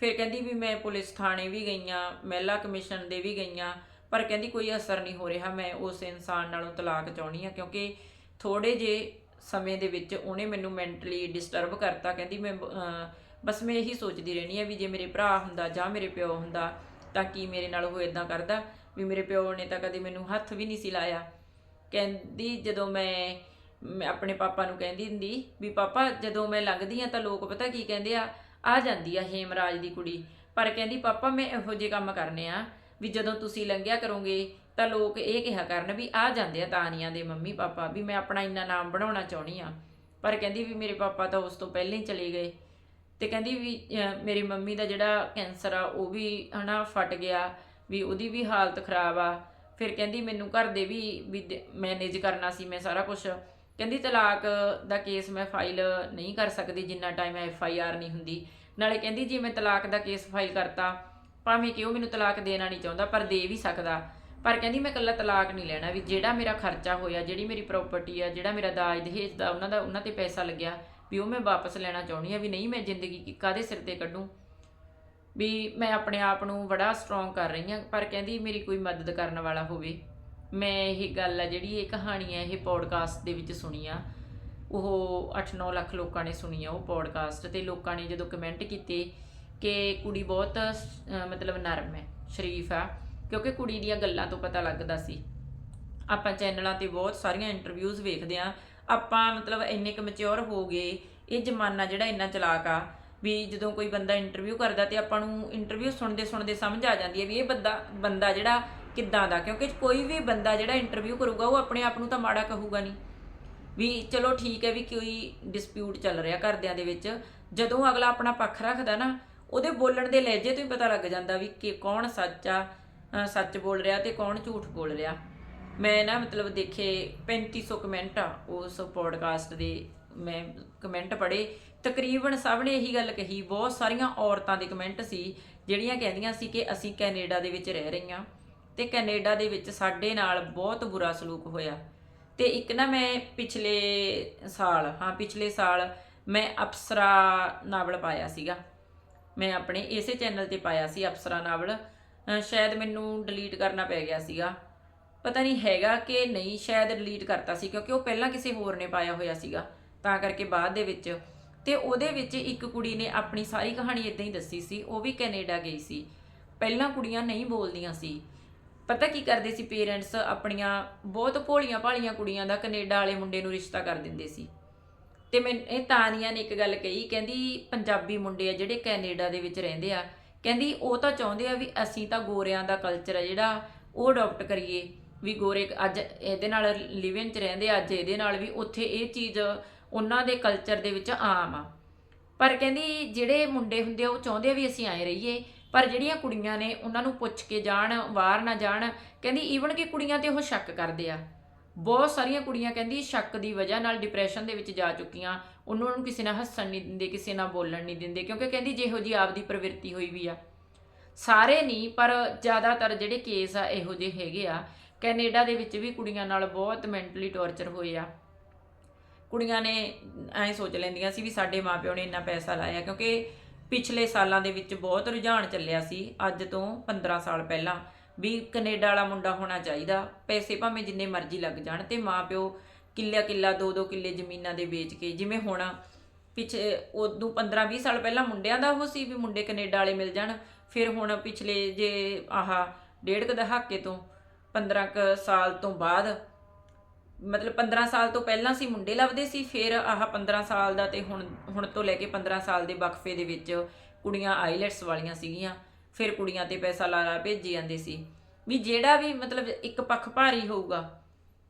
ਫਿਰ ਕਹਿੰਦੀ ਵੀ ਮੈਂ ਪੁਲਿਸ ਥਾਣੇ ਵੀ ਗਈਆਂ, ਮਹਿਲਾ ਕਮਿਸ਼ਨ ਦੇ ਵੀ ਗਈਆਂ, ਪਰ ਕਹਿੰਦੀ ਕੋਈ ਅਸਰ ਨਹੀਂ ਹੋ ਰਿਹਾ, ਮੈਂ ਉਸ ਇਨਸਾਨ ਨਾਲੋਂ ਤਲਾਕ ਚਾਹਣੀ ਆ ਕਿਉਂਕਿ ਥੋੜੇ ਜੇ ਸਮੇਂ ਦੇ ਵਿੱਚ ਉਹਨੇ ਮੈਨੂੰ ਮੈਂਟਲੀ ਡਿਸਟਰਬ ਕਰਤਾ। ਕਹਿੰਦੀ ਮੈਂ ਬਸ ਮੈਂ ਇਹੀ ਸੋਚਦੀ ਰਹਿਣੀ ਆ ਵੀ ਜੇ ਮੇਰੇ ਭਰਾ ਹੁੰਦਾ ਜਾਂ ਮੇਰੇ ਪਿਓ ਹੁੰਦਾ ਤਾਂ ਕੀ ਮੇਰੇ ਨਾਲ ਉਹ ਇਦਾਂ ਕਰਦਾ? ਵੀ ਮੇਰੇ ਪਿਓ ਨੇ ਤਾਂ ਕਦੇ ਮੈਨੂੰ ਹੱਥ ਵੀ ਨਹੀਂ ਸੀ ਲਾਇਆ। ਕਹਿੰਦੀ ਜਦੋਂ ਮੈਂ ਮੈਂ ਆਪਣੇ ਪਾਪਾ ਨੂੰ ਕਹਿੰਦੀ ਹੁੰਦੀ ਵੀ ਪਾਪਾ ਜਦੋਂ ਮੈਂ ਲੰਘਦੀ ਆ ਤਾਂ ਲੋਕ ਪਤਾ ਕੀ ਕਹਿੰਦੇ ਆ ਆ ਜਾਂਦੀ ਆ ਹੇਮਰਾਜ ਦੀ ਕੁੜੀ। ਪਰ ਕਹਿੰਦੀ ਪਾਪਾ ਮੈਂ ਇਹੋ ਜਿਹੇ ਕੰਮ ਕਰਨੇ ਆ ਵੀ ਜਦੋਂ ਤੁਸੀਂ ਲੰਘਿਆ ਕਰੋਗੇ ਤਾਂ ਲੋਕ ਇਹ ਕਿਹਾ ਕਰਨ ਵੀ ਆ ਜਾਂਦੇ ਆ ਤਾਨੀਆਂ ਦੇ ਮੰਮੀ ਪਾਪਾ ਵੀ ਮੈਂ ਆਪਣਾ ਇੰਨਾ ਨਾਮ ਬਣਾਉਣਾ ਚਾਹਣੀ ਆ। ਪਰ ਕਹਿੰਦੀ ਵੀ ਮੇਰੇ ਪਾਪਾ ਤਾਂ ਉਸ ਤੋਂ ਪਹਿਲਾਂ ਹੀ ਚਲੇ ਗਏ। ਤੇ ਕਹਿੰਦੀ ਵੀ ਅਹ, ਮੇਰੀ ਮੰਮੀ ਦਾ ਜਿਹੜਾ ਕੈਂਸਰ ਆ ਉਹ ਵੀ ਹਨਾ ਫਟ ਗਿਆ। ਵੀ ਉਹਦੀ ਵੀ ਹਾਲਤ ਖਰਾਬ ਆ। ਫਿਰ ਕਹਿੰਦੀ ਮੈਨੂੰ ਘਰ ਦੇ ਵੀ ਵੀ ਮੈਨੇਜ ਕਰਨਾ ਸੀ ਮੈਂ ਸਾਰਾ ਕੁਝ ਕਹਿੰਦੀ ਤਲਾਕ ਦਾ ਕੇਸ ਮੈਂ ਫਾਈਲ ਨਹੀਂ ਕਰ ਸਕਦੀ ਜਿੰਨਾ ਟਾਈਮ ਐਫ ਆਈ ਆਰ ਨਹੀਂ ਹੁੰਦੀ। ਨਾਲੇ ਕਹਿੰਦੀ ਜੇ ਮੈਂ ਤਲਾਕ ਦਾ ਕੇਸ ਫਾਈਲ ਕਰਤਾ, ਭਾਵੇਂ ਕਿ ਉਹ ਮੈਨੂੰ ਤਲਾਕ ਦੇਣਾ ਨਹੀਂ ਚਾਹੁੰਦਾ, ਪਰ ਦੇ ਵੀ ਸਕਦਾ। ਪਰ ਕਹਿੰਦੀ ਮੈਂ ਇਕੱਲਾ ਤਲਾਕ ਨਹੀਂ ਲੈਣਾ ਵੀ ਜਿਹੜਾ ਮੇਰਾ ਖਰਚਾ ਹੋਇਆ, ਜਿਹੜੀ ਮੇਰੀ ਪ੍ਰਾਪਰਟੀ ਆ, ਜਿਹੜਾ ਮੇਰਾ ਦਾਜ ਦਹੇਜ ਦਾ, ਉਹਨਾਂ ਦਾ, ਉਹਨਾਂ ਤੇ ਪੈਸਾ ਲੱਗਿਆ, ਵੀ ਉਹ ਮੈਂ ਵਾਪਸ ਲੈਣਾ ਚਾਹੁੰਦੀ ਆ ਵੀ ਨਹੀਂ ਮੈਂ ਜ਼ਿੰਦਗੀ ਕੀ- ਕਾਹਦੇ ਸਿਰ ਤੇ ਕੱਢੂੰ? ਵੀ ਮੈਂ ਆਪਣੇ ਆਪ ਨੂੰ ਬੜਾ ਸਟਰੋਂਗ ਕਰ ਰਹੀ ਹਾਂ, ਪਰ ਕਹਿੰਦੀ ਮੇਰੀ ਕੋਈ ਮਦਦ ਕਰਨ ਵਾਲਾ ਹੋਵੇ। ਮੈਂ ਇਹ ਗੱਲ ਆ ਜਿਹੜੀ ਇਹ ਕਹਾਣੀ ਹੈ ਇਹ ਪੋਡਕਾਸਟ ਦੇ ਵਿੱਚ ਸੁਣੀ ਆ। ਉਹ 8-9 ਲੱਖ ਲੋਕਾਂ ਨੇ ਸੁਣੀ ਆ ਉਹ ਪੋਡਕਾਸਟ ਤੇ ਲੋਕਾਂ ਨੇ ਜਦੋਂ ਕਮੈਂਟ ਕੀਤੇ ਕਿ ਕੁੜੀ ਬਹੁਤ ਮਤਲਬ ਨਰਮ ਹੈ, ਸ਼ਰੀਫ ਆ, ਕਿਉਂਕਿ ਕੁੜੀ ਦੀਆਂ ਗੱਲਾਂ ਤੋਂ ਪਤਾ ਲੱਗਦਾ ਸੀ। ਆਪਾਂ ਚੈਨਲਾਂ ਤੇ ਬਹੁਤ ਸਾਰੀਆਂ ਇੰਟਰਵਿਊਜ਼ ਵੇਖਦੇ ਆ, ਆਪਾਂ ਮਤਲਬ ਇੰਨੇ ਕੁ ਮੈਚੁਰ ਹੋ ਗਏ, ਇਹ ਜ਼ਮਾਨਾ ਜਿਹੜਾ ਇੰਨਾ ਚਲਾਕ ਆ ਵੀ ਜਦੋਂ ਕੋਈ ਬੰਦਾ ਇੰਟਰਵਿਊ ਕਰਦਾ ਤੇ ਆਪਾਂ ਨੂੰ ਇੰਟਰਵਿਊ ਸੁਣਦੇ ਸੁਣਦੇ ਸਮਝ ਆ ਜਾਂਦੀ ਹੈ ਵੀ ਇਹ ਬੰਦਾ ਬੰਦਾ ਜਿਹੜਾ ਕਿੱਦਾਂ ਦਾ, ਕਿਉਂਕਿ ਕੋਈ ਵੀ ਬੰਦਾ ਜਿਹੜਾ ਇੰਟਰਵਿਊ ਕਰੂਗਾ ਉਹ ਆਪਣੇ ਆਪ ਨੂੰ ਤਾਂ ਮਾੜਾ ਕਹੂਗਾ ਨਹੀਂ। ਵੀ ਚਲੋ ਠੀਕ ਹੈ ਵੀ ਕੋਈ ਡਿਸਪਿਊਟ ਚੱਲ ਰਿਹਾ ਘਰਦਿਆਂ ਦੇ ਵਿੱਚ, ਜਦੋਂ ਅਗਲਾ ਆਪਣਾ ਪੱਖ ਰੱਖਦਾ ਨਾ, ਉਹਦੇ ਬੋਲਣ ਦੇ ਲਹਿਜੇ ਤੋਂ ਹੀ ਪਤਾ ਲੱਗ ਜਾਂਦਾ ਵੀ ਕਿ ਕੌਣ ਸੱਚ ਆ ਸੱਚ ਬੋਲ ਰਿਹਾ ਤੇ ਕੌਣ ਝੂਠ ਬੋਲ ਰਿਹਾ। ਮੈਂ ਨਾ ਮਤਲਬ ਦੇਖੇ 3500 ਕਮੈਂਟ ਆ ਉਸ ਪੋਡਕਾਸਟ ਦੇ, ਮੈਂ ਕਮੈਂਟ ਪੜ੍ਹੇ ਤਕਰੀਬਨ ਸਭ ਨੇ ਇਹੀ ਗੱਲ ਕਹੀ, ਬਹੁਤ ਸਾਰੀਆਂ ਔਰਤਾਂ ਦੇ ਕਮੈਂਟ ਸੀ, ਜਿਹੜੀਆਂ ਕਹਿੰਦੀਆਂ ਸੀ ਕਿ ਅਸੀਂ ਕੈਨੇਡਾ ਦੇ ਵਿੱਚ ਰਹਿ ਰਹੀਆਂ ਤੇ ਕੈਨੇਡਾ ਦੇ ਵਿੱਚ ਸਾਡੇ ਨਾਲ ਬਹੁਤ ਬੁਰਾ ਸਲੂਕ ਹੋਇਆ। ਤੇ ਇੱਕ ਨਾ ਮੈਂ ਪਿਛਲੇ ਸਾਲ, ਹਾਂ, ਪਿਛਲੇ ਸਾਲ ਮੈਂ ਅਪਸਰਾ ਨਾਵਲ ਪਾਇਆ ਸੀਗਾ। ਮੈਂ ਆਪਣੇ ਇਸੇ ਚੈਨਲ ਤੇ ਪਾਇਆ ਸੀ ਅਪਸਰਾ ਨਾਵਲ। ਸ਼ਾਇਦ ਮੈਨੂੰ ਡਿਲੀਟ ਕਰਨਾ ਪੈ ਗਿਆ ਸੀਗਾ। ਪਤਾ ਨਹੀਂ ਹੈਗਾ ਕਿ ਨਹੀਂ, ਸ਼ਾਇਦ ਡਿਲੀਟ ਕਰਤਾ ਸੀ ਕਿਉਂਕਿ ਉਹ ਪਹਿਲਾਂ ਕਿਸੇ ਹੋਰ ਨੇ ਪਾਇਆ ਹੋਇਆ ਸੀਗਾ। ਤਾਂ ਕਰਕੇ ਬਾਅਦ ਦੇ ਵਿੱਚ ਤੇ ਉਹਦੇ ਵਿੱਚ ਇੱਕ ਕੁੜੀ ਨੇ ਆਪਣੀ ਸਾਰੀ ਕਹਾਣੀ ਇਦਾਂ ਹੀ ਦੱਸੀ ਸੀ, ਉਹ ਵੀ ਕੈਨੇਡਾ ਗਈ ਸੀ। ਪਹਿਲਾਂ ਕੁੜੀਆਂ ਨਹੀਂ ਬੋਲਦੀਆਂ ਸੀ। ਪਤਾ ਕੀ ਕਰਦੇ ਸੀ ਪੇਰੈਂਟਸ? ਆਪਣੀਆਂ ਬਹੁਤ ਭੋਲੀਆਂ ਭਾਲੀਆਂ ਕੁੜੀਆਂ ਦਾ ਕੈਨੇਡਾ ਵਾਲੇ ਮੁੰਡੇ ਨੂੰ ਰਿਸ਼ਤਾ ਕਰ ਦਿੰਦੇ ਸੀ। ਤੇ ਮੈਂ ਇਹ ਤਾਨੀਆ ਨੇ ਇੱਕ ਗੱਲ ਕਹੀ, ਕਹਿੰਦੀ ਪੰਜਾਬੀ ਮੁੰਡੇ ਆ ਜਿਹੜੇ ਕੈਨੇਡਾ ਦੇ ਵਿੱਚ ਰਹਿੰਦੇ ਆ, ਕਹਿੰਦੀ ਉਹ ਤਾਂ ਚਾਹੁੰਦੇ ਆ ਵੀ ਅਸੀਂ ਤਾਂ ਗੋਰਿਆਂ ਦਾ ਕਲਚਰ ਆ ਜਿਹੜਾ, ਉਹ ਅਡਾਪਟ ਕਰੀਏ। ਵੀ ਗੋਰੇ ਅੱਜ ਇਹਦੇ ਨਾਲ ਲਿਵਿੰਗ ਚ ਰਹਿੰਦੇ ਅੱਜ ਇਹਦੇ ਨਾਲ ਵੀ ਉੱਥੇ ਇਹ ਚੀਜ਼ ਉਹਨਾਂ ਦੇ ਕਲਚਰ ਦੇ ਵਿੱਚ ਆਮ ਆ। ਪਰ ਕਹਿੰਦੀ ਜਿਹੜੇ ਮੁੰਡੇ ਹੁੰਦੇ ਆ, ਉਹ ਚਾਹੁੰਦੇ ਆ ਵੀ ਅਸੀਂ ਆਏ ਰਹੀਏ, ਪਰ ਜਿਹੜੀਆਂ ਕੁੜੀਆਂ ਨੇ, ਉਹਨਾਂ ਨੂੰ ਪੁੱਛ ਕੇ ਜਾਣ, ਵਾਰ ਨਾ ਜਾਣ, ਕਹਿੰਦੀ ਈਵਨ ਕਿ ਕੁੜੀਆਂ ਤੇ ਉਹ ਸ਼ੱਕ ਕਰਦੇ ਆ। ਬਹੁਤ ਸਾਰੀਆਂ ਕੁੜੀਆਂ ਕਹਿੰਦੀ ਸ਼ੱਕ ਦੀ ਵਜ੍ਹਾ ਨਾਲ ਡਿਪਰੈਸ਼ਨ ਦੇ ਵਿੱਚ ਜਾ ਚੁੱਕੀਆਂ, ਉਹਨਾਂ ਨੂੰ ਕਿਸੇ ਨਾਲ ਹੱਸਣ ਨਹੀਂ ਦਿੰਦੇ, ਕਿਸੇ ਨਾਲ ਬੋਲਣ ਨਹੀਂ ਦਿੰਦੇ, ਕਿਉਂਕਿ ਕਹਿੰਦੀ ਜਿਹੋ ਜੀ ਆਪਦੀ ਪ੍ਰਵਿਰਤੀ ਹੋਈ ਵੀ ਆ। ਸਾਰੇ ਨਹੀਂ, ਪਰ ਜ਼ਿਆਦਾਤਰ ਜਿਹੜੇ ਕੇਸ ਆ, ਇਹੋ ਜਿਹੇ ਹੈਗੇ ਆ। ਕੈਨੇਡਾ ਦੇ ਵਿੱਚ ਵੀ ਕੁੜੀਆਂ ਨਾਲ ਬਹੁਤ ਮੈਂਟਲੀ ਟੌਰਚਰ ਹੋਏ ਆ। ਕੁੜੀਆਂ ਨੇ ਐਂ ਸੋਚ ਲੈਂਦੀਆਂ ਸੀ ਵੀ ਸਾਡੇ ਮਾਪਿਓ ਨੇ ਇੰਨਾ ਪੈਸਾ ਲਾਇਆ, ਕਿਉਂਕਿ ਪਿਛਲੇ ਸਾਲਾਂ ਦੇ ਵਿੱਚ ਬਹੁਤ ਰੁਝਾਨ ਚੱਲਿਆ ਸੀ, ਅੱਜ ਤੋਂ 15 ਸਾਲ ਪਹਿਲਾਂ ਵੀ ਕੈਨੇਡਾ ਵਾਲਾ ਮੁੰਡਾ ਹੋਣਾ ਚਾਹੀਦਾ, ਪੈਸੇ ਭਾਵੇਂ ਜਿੰਨੇ ਮਰਜ਼ੀ ਲੱਗ ਜਾਣ ਤੇ ਮਾਪਿਓ ਕਿੱਲਾ ਕਿੱਲਾ ਦੋ ਦੋ ਕਿੱਲੇ ਜ਼ਮੀਨਾਂ ਦੇ ਵੇਚ ਕੇ, ਜਿਵੇਂ ਹੁਣ ਪਿਛੇ ਉਦੋਂ 15 20 ਸਾਲ ਪਹਿਲਾਂ ਮੁੰਡਿਆਂ ਦਾ ਉਹ ਸੀ ਵੀ ਮੁੰਡੇ ਕੈਨੇਡਾ ਵਾਲੇ ਮਿਲ ਜਾਣ, ਫਿਰ ਹੁਣ ਪਿਛਲੇ ਜੇ ਆਹ ਡੇਢ ਕੁ ਦਹਾਕੇ ਤੋਂ 15 ਕੁ ਸਾਲ ਤੋਂ ਬਾਅਦ ਮਤਲਬ 15 ਸਾਲ ਤੋਂ ਪਹਿਲਾਂ ਸੀ, ਮੁੰਡੇ ਲੱਭਦੇ ਸੀ, ਫਿਰ ਆਹ 15 ਸਾਲ ਦਾ ਤੇ ਹੁਣ ਹੁਣ ਤੋਂ ਲੈ ਕੇ 15 ਸਾਲ ਦੇ ਵਕਫੇ ਦੇ ਵਿੱਚ ਕੁੜੀਆਂ ਆਈਲੈਟਸ ਵਾਲੀਆਂ ਸੀਗੀਆਂ, ਫਿਰ ਕੁੜੀਆਂ ਤੇ ਪੈਸਾ ਲਾ ਲਾ ਭੇਜੀ ਜਾਂਦੇ ਸੀ। ਵੀ ਜਿਹੜਾ ਵੀ ਮਤਲਬ ਇੱਕ ਪੱਖ ਭਾਰੀ ਹੋਊਗਾ,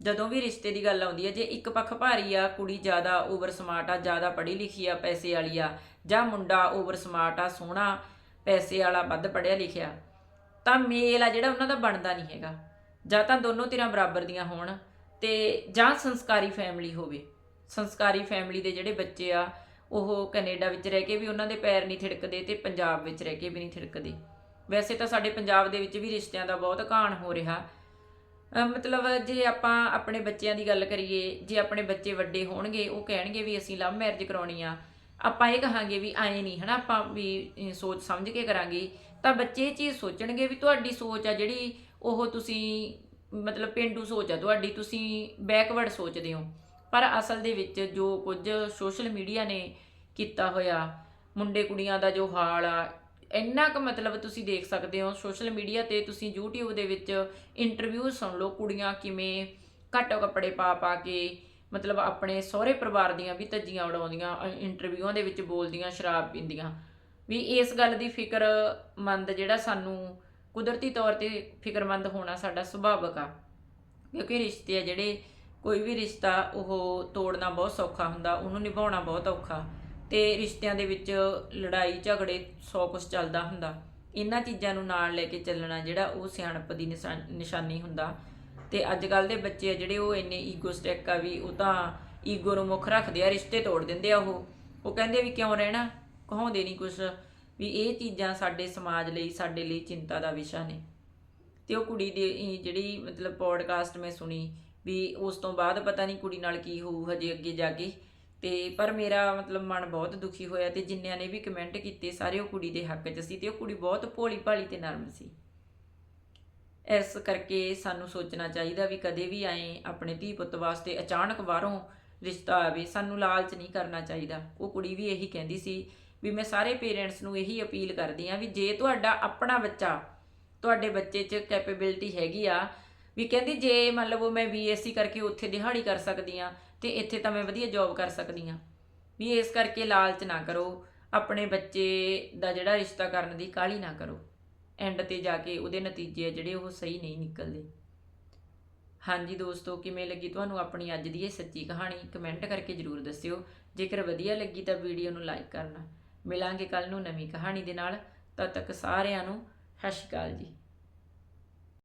ਜਦੋਂ ਵੀ ਰਿਸ਼ਤੇ ਦੀ ਗੱਲ ਆਉਂਦੀ ਹੈ ਜੇ ਇੱਕ ਪੱਖ ਭਾਰੀ ਆ, ਕੁੜੀ ਜ਼ਿਆਦਾ ਓਵਰ ਸਮਾਰਟ ਆ, ਜ਼ਿਆਦਾ ਪੜ੍ਹੀ ਲਿਖੀ ਆ, ਪੈਸੇ ਵਾਲੀ ਆ, ਜਾਂ ਮੁੰਡਾ ਓਵਰ ਸਮਾਰਟ ਆ, ਸੋਹਣਾ, ਪੈਸੇ ਵਾਲਾ ਵੱਧ ਪੜ੍ਹਿਆ ਲਿਖਿਆ, ਤਾਂ ਮੇਲ ਆ ਜਿਹੜਾ ਉਹਨਾਂ ਦਾ ਬਣਦਾ ਨਹੀਂ ਹੈਗਾ। ਜਾਂ ਤਾਂ ਦੋਨੋਂ ਧਿਰਾਂ ਬਰਾਬਰ ਦੀਆਂ ਹੋਣ। ਤੇ ਜਾਂ ਸੰਸਕਾਰੀ ਫੈਮਿਲੀ ਹੋਵੇ। ਸੰਸਕਾਰੀ ਫੈਮਿਲੀ ਦੇ ਜਿਹੜੇ ਬੱਚੇ ਆ, ਉਹ ਕੈਨੇਡਾ ਵਿੱਚ ਰਹਿ ਕੇ ਵੀ ਉਹਨਾਂ ਦੇ ਪੈਰ ਨਹੀਂ ਥਿੜਕਦੇ ਤੇ ਪੰਜਾਬ ਵਿੱਚ ਰਹਿ ਕੇ ਵੀ ਨਹੀਂ ਥਿੜਕਦੇ। ਵੈਸੇ ਤਾਂ ਸਾਡੇ ਪੰਜਾਬ ਦੇ ਵਿੱਚ ਵੀ ਰਿਸ਼ਤਿਆਂ ਦਾ ਬਹੁਤ ਘਾਣ ਹੋ ਰਿਹਾ। ਮਤਲਬ ਜੇ ਆਪਾਂ ਆਪਣੇ ਬੱਚਿਆਂ ਦੀ ਗੱਲ ਕਰੀਏ, ਜੇ ਆਪਣੇ ਬੱਚੇ ਵੱਡੇ ਹੋਣਗੇ, ਉਹ ਕਹਿਣਗੇ ਵੀ ਅਸੀਂ ਲਵ ਮੈਰਿਜ ਕਰਾਉਣੀ ਆ। ਆਪਾਂ ਇਹ ਕਹਾਂਗੇ ਵੀ ਐਂ ਨਹੀਂ, ਹਨਾ? ਆਪਾਂ ਵੀ ਸੋਚ ਸਮਝ ਕੇ ਕਰਾਂਗੇ। ਤਾਂ ਬੱਚੇ ਇਹ ਚੀਜ਼ ਸੋਚਣਗੇ ਵੀ ਤੁਹਾਡੀ ਸੋਚ ਆ ਜਿਹੜੀ ਉਹ ਤੁਸੀਂ ਮਤਲਬ ਪਿੰਡੂ ਸੋਚ ਆ ਤੁਹਾਡੀ, ਤੁਸੀਂ ਬੈਕਵਰਡ ਸੋਚਦੇ ਹੋ। ਪਰ ਅਸਲ ਦੇ ਵਿੱਚ ਜੋ ਕੁਝ ਸੋਸ਼ਲ ਮੀਡੀਆ ਨੇ ਕੀਤਾ ਹੋਇਆ, ਮੁੰਡੇ ਕੁੜੀਆਂ ਦਾ ਜੋ ਹਾਲ ਆ, ਇੰਨਾ ਕੁ ਮਤਲਬ ਤੁਸੀਂ ਦੇਖ ਸਕਦੇ ਹੋ ਸੋਸ਼ਲ ਮੀਡੀਆ ਤੇ ਤੁਸੀਂ YouTube ਦੇ ਵਿੱਚ ਇੰਟਰਵਿਊ ਸੁਣ ਲਓ, ਕੁੜੀਆਂ ਕਿਵੇਂ ਘੱਟ ਕੱਪੜੇ ਪਾ ਪਾ ਕੇ ਮਤਲਬ ਆਪਣੇ ਸਹੁਰੇ ਪਰਿਵਾਰ ਦੀਆਂ ਵੀ ਧੱਜੀਆਂ ਉਡਾਉਂਦੀਆਂ ਇੰਟਰਵਿਊਆਂ ਦੇ ਵਿੱਚ ਬੋਲਦੀਆਂ, ਸ਼ਰਾਬ ਪੀਂਦੀਆਂ। ਵੀ ਇਸ ਗੱਲ ਦੀ ਫਿਕਰਮੰਦ ਜਿਹੜਾ ਸਾਨੂੰ ਕੁਦਰਤੀ ਤੌਰ ਤੇ ਫਿਕਰਮੰਦ ਹੋਣਾ ਸਾਡਾ ਸੁਭਾਵਿਕ ਆ। ਕਿਉਂਕਿ ਰਿਸ਼ਤੇ ਆ ਜਿਹੜੇ, ਕੋਈ ਵੀ ਰਿਸ਼ਤਾ ਉਹ ਤੋੜਨਾ ਬਹੁਤ ਸੌਖਾ ਹੁੰਦਾ, ਉਹਨੂੰ ਨਿਭਾਉਣਾ ਬਹੁਤ ਔਖਾ। ਤੇ ਰਿਸ਼ਤਿਆਂ ਦੇ ਵਿੱਚ ਲੜਾਈ, ਝਗੜੇ ਸੌ ਕੁਛ ਚੱਲਦਾ ਹੁੰਦਾ। ਇਹਨਾਂ ਚੀਜ਼ਾਂ ਨੂੰ ਨਾਲ ਲੈ ਕੇ ਚੱਲਣਾ ਜਿਹੜਾ ਉਹ ਸਿਆਣਪ ਦੀ ਨਿਸ਼ਾ- ਨਿਸ਼ਾਨੀ ਹੁੰਦਾ। ਤੇ ਅੱਜ ਕੱਲ ਦੇ ਬੱਚੇ ਆ ਜਿਹੜੇ ਉਹ ਇੰਨੇ ਈਗੋਸਟਿਕ ਆ ਵੀ ਉਹ ਤਾਂ ਈਗੋ ਨੂੰ ਮੁੱਖ ਰੱਖਦੇ ਆ, ਰਿਸ਼ਤੇ ਤੋੜ ਦਿੰਦੇ ਆ ਉਹ। ਉਹ ਕਹਿੰਦੇ ਵੀ ਕਿਉਂ ਰਹਿਣਾ? ਕਹਾਉਂਦੇ ਨਹੀਂ ਕੁਛ। ਵੀ ਇਹ ਚੀਜ਼ਾਂ ਸਾਡੇ ਸਮਾਜ ਲਈ, ਸਾਡੇ ਲਈ ਚਿੰਤਾ ਦਾ ਵਿਸ਼ਾ ਨੇ। ਤੇ ਉਹ ਕੁੜੀ ਦੀ ਜਿਹੜੀ ਮਤਲਬ ਪੋਡਕਾਸਟ ਮੈਂ ਸੁਣੀ ਵੀ ਉਸ ਤੋਂ ਬਾਅਦ ਪਤਾ ਨਹੀਂ ਕੁੜੀ ਨਾਲ ਕੀ ਹੋਊ, ਹਜੇ ਅੱਗੇ ਜਾ ਕੇ। ਤੇ ਪਰ ਮੇਰਾ ਮਤਲਬ ਮਨ ਬਹੁਤ ਦੁਖੀ ਹੋਇਆ ਤੇ ਜਿੰਨਿਆਂ ਨੇ ਵੀ ਕਮੈਂਟ ਕੀਤੇ ਸਾਰੇ ਉਹ ਕੁੜੀ ਦੇ ਹੱਕ 'ਚ ਸੀ ਤੇ ਉਹ ਕੁੜੀ ਬਹੁਤ ਭੋਲੀ ਭਾਲੀ ਤੇ ਨਰਮ ਸੀ। ਇਸ ਕਰਕੇ ਸਾਨੂੰ ਸੋਚਣਾ ਚਾਹੀਦਾ ਵੀ ਕਦੇ ਵੀ ਆਏ ਆਪਣੇ ਧੀ ਪੁੱਤ ਵਾਸਤੇ ਅਚਾਨਕ ਬਾਹਰੋਂ ਰਿਸ਼ਤਾ ਆਵੇ, ਸਾਨੂੰ ਲਾਲਚ ਨਹੀਂ ਕਰਨਾ ਚਾਹੀਦਾ। ਉਹ ਕੁੜੀ ਵੀ ਇਹੀ ਕਹਿੰਦੀ ਸੀ ਵੀ ਮੈਂ ਸਾਰੇ ਪੇਰੈਂਟਸ ਨੂੰ ਇਹੀ ਅਪੀਲ ਕਰਦੀ ਆ ਵੀ ਜੇ ਤੁਹਾਡਾ ਆਪਣਾ ਬੱਚਾ ਤੁਹਾਡੇ ਬੱਚੇ 'ਚ ਕੈਪੇਬਿਲਿਟੀ ਹੈਗੀ ਆ, ਵੀ ਕਹਿੰਦੀ ਜੇ ਮੰਨ ਲਵੋ ਮੈਂ ਬੀਐਸਸੀ ਕਰਕੇ ਉੱਥੇ ਦਿਹਾੜੀ ਕਰ ਸਕਦੀ ਆ ਤੇ ਇੱਥੇ ਤਾਂ ਮੈਂ ਵਧੀਆ ਜੌਬ ਕਰ ਸਕਦੀ ਆ ਵੀ ਇਸ ਕਰਕੇ ਲਾਲਚ ਨਾ ਕਰੋ, ਆਪਣੇ ਬੱਚੇ ਦਾ ਜਿਹੜਾ ਰਿਸ਼ਤਾ ਕਰਨ ਦੀ ਕਾਹਲੀ ਨਾ ਕਰੋ ਐਂਡ ਤੇ ਜਾ ਕੇ ਉਹਦੇ ਨਤੀਜੇ ਆ ਜਿਹੜੇ ਉਹ ਸਹੀ ਨਹੀਂ ਨਿਕਲਦੇ। ਹਾਂਜੀ ਦੋਸਤੋ, ਕਿਵੇਂ ਲੱਗੀ ਤੁਹਾਨੂੰ ਆਪਣੀ ਅੱਜ ਦੀ ਇਹ ਸੱਚੀ ਕਹਾਣੀ? ਕਮੈਂਟ ਕਰਕੇ ਜਰੂਰ ਦੱਸਿਓ। ਜੇਕਰ ਵਧੀਆ ਲੱਗੀ ਤਾਂ ਵੀਡੀਓ ਨੂੰ ਲਾਈਕ ਕਰਨਾ। ਮਿਲਾਂਗੇ ਕੱਲ ਨੂੰ ਨਵੀਂ ਕਹਾਣੀ ਦੇ ਨਾਲ, ਤਦ ਤੱਕ ਸਾਰਿਆਂ ਨੂੰ ਸਤਿ ਸ਼੍ਰੀ ਅਕਾਲ ਜੀ।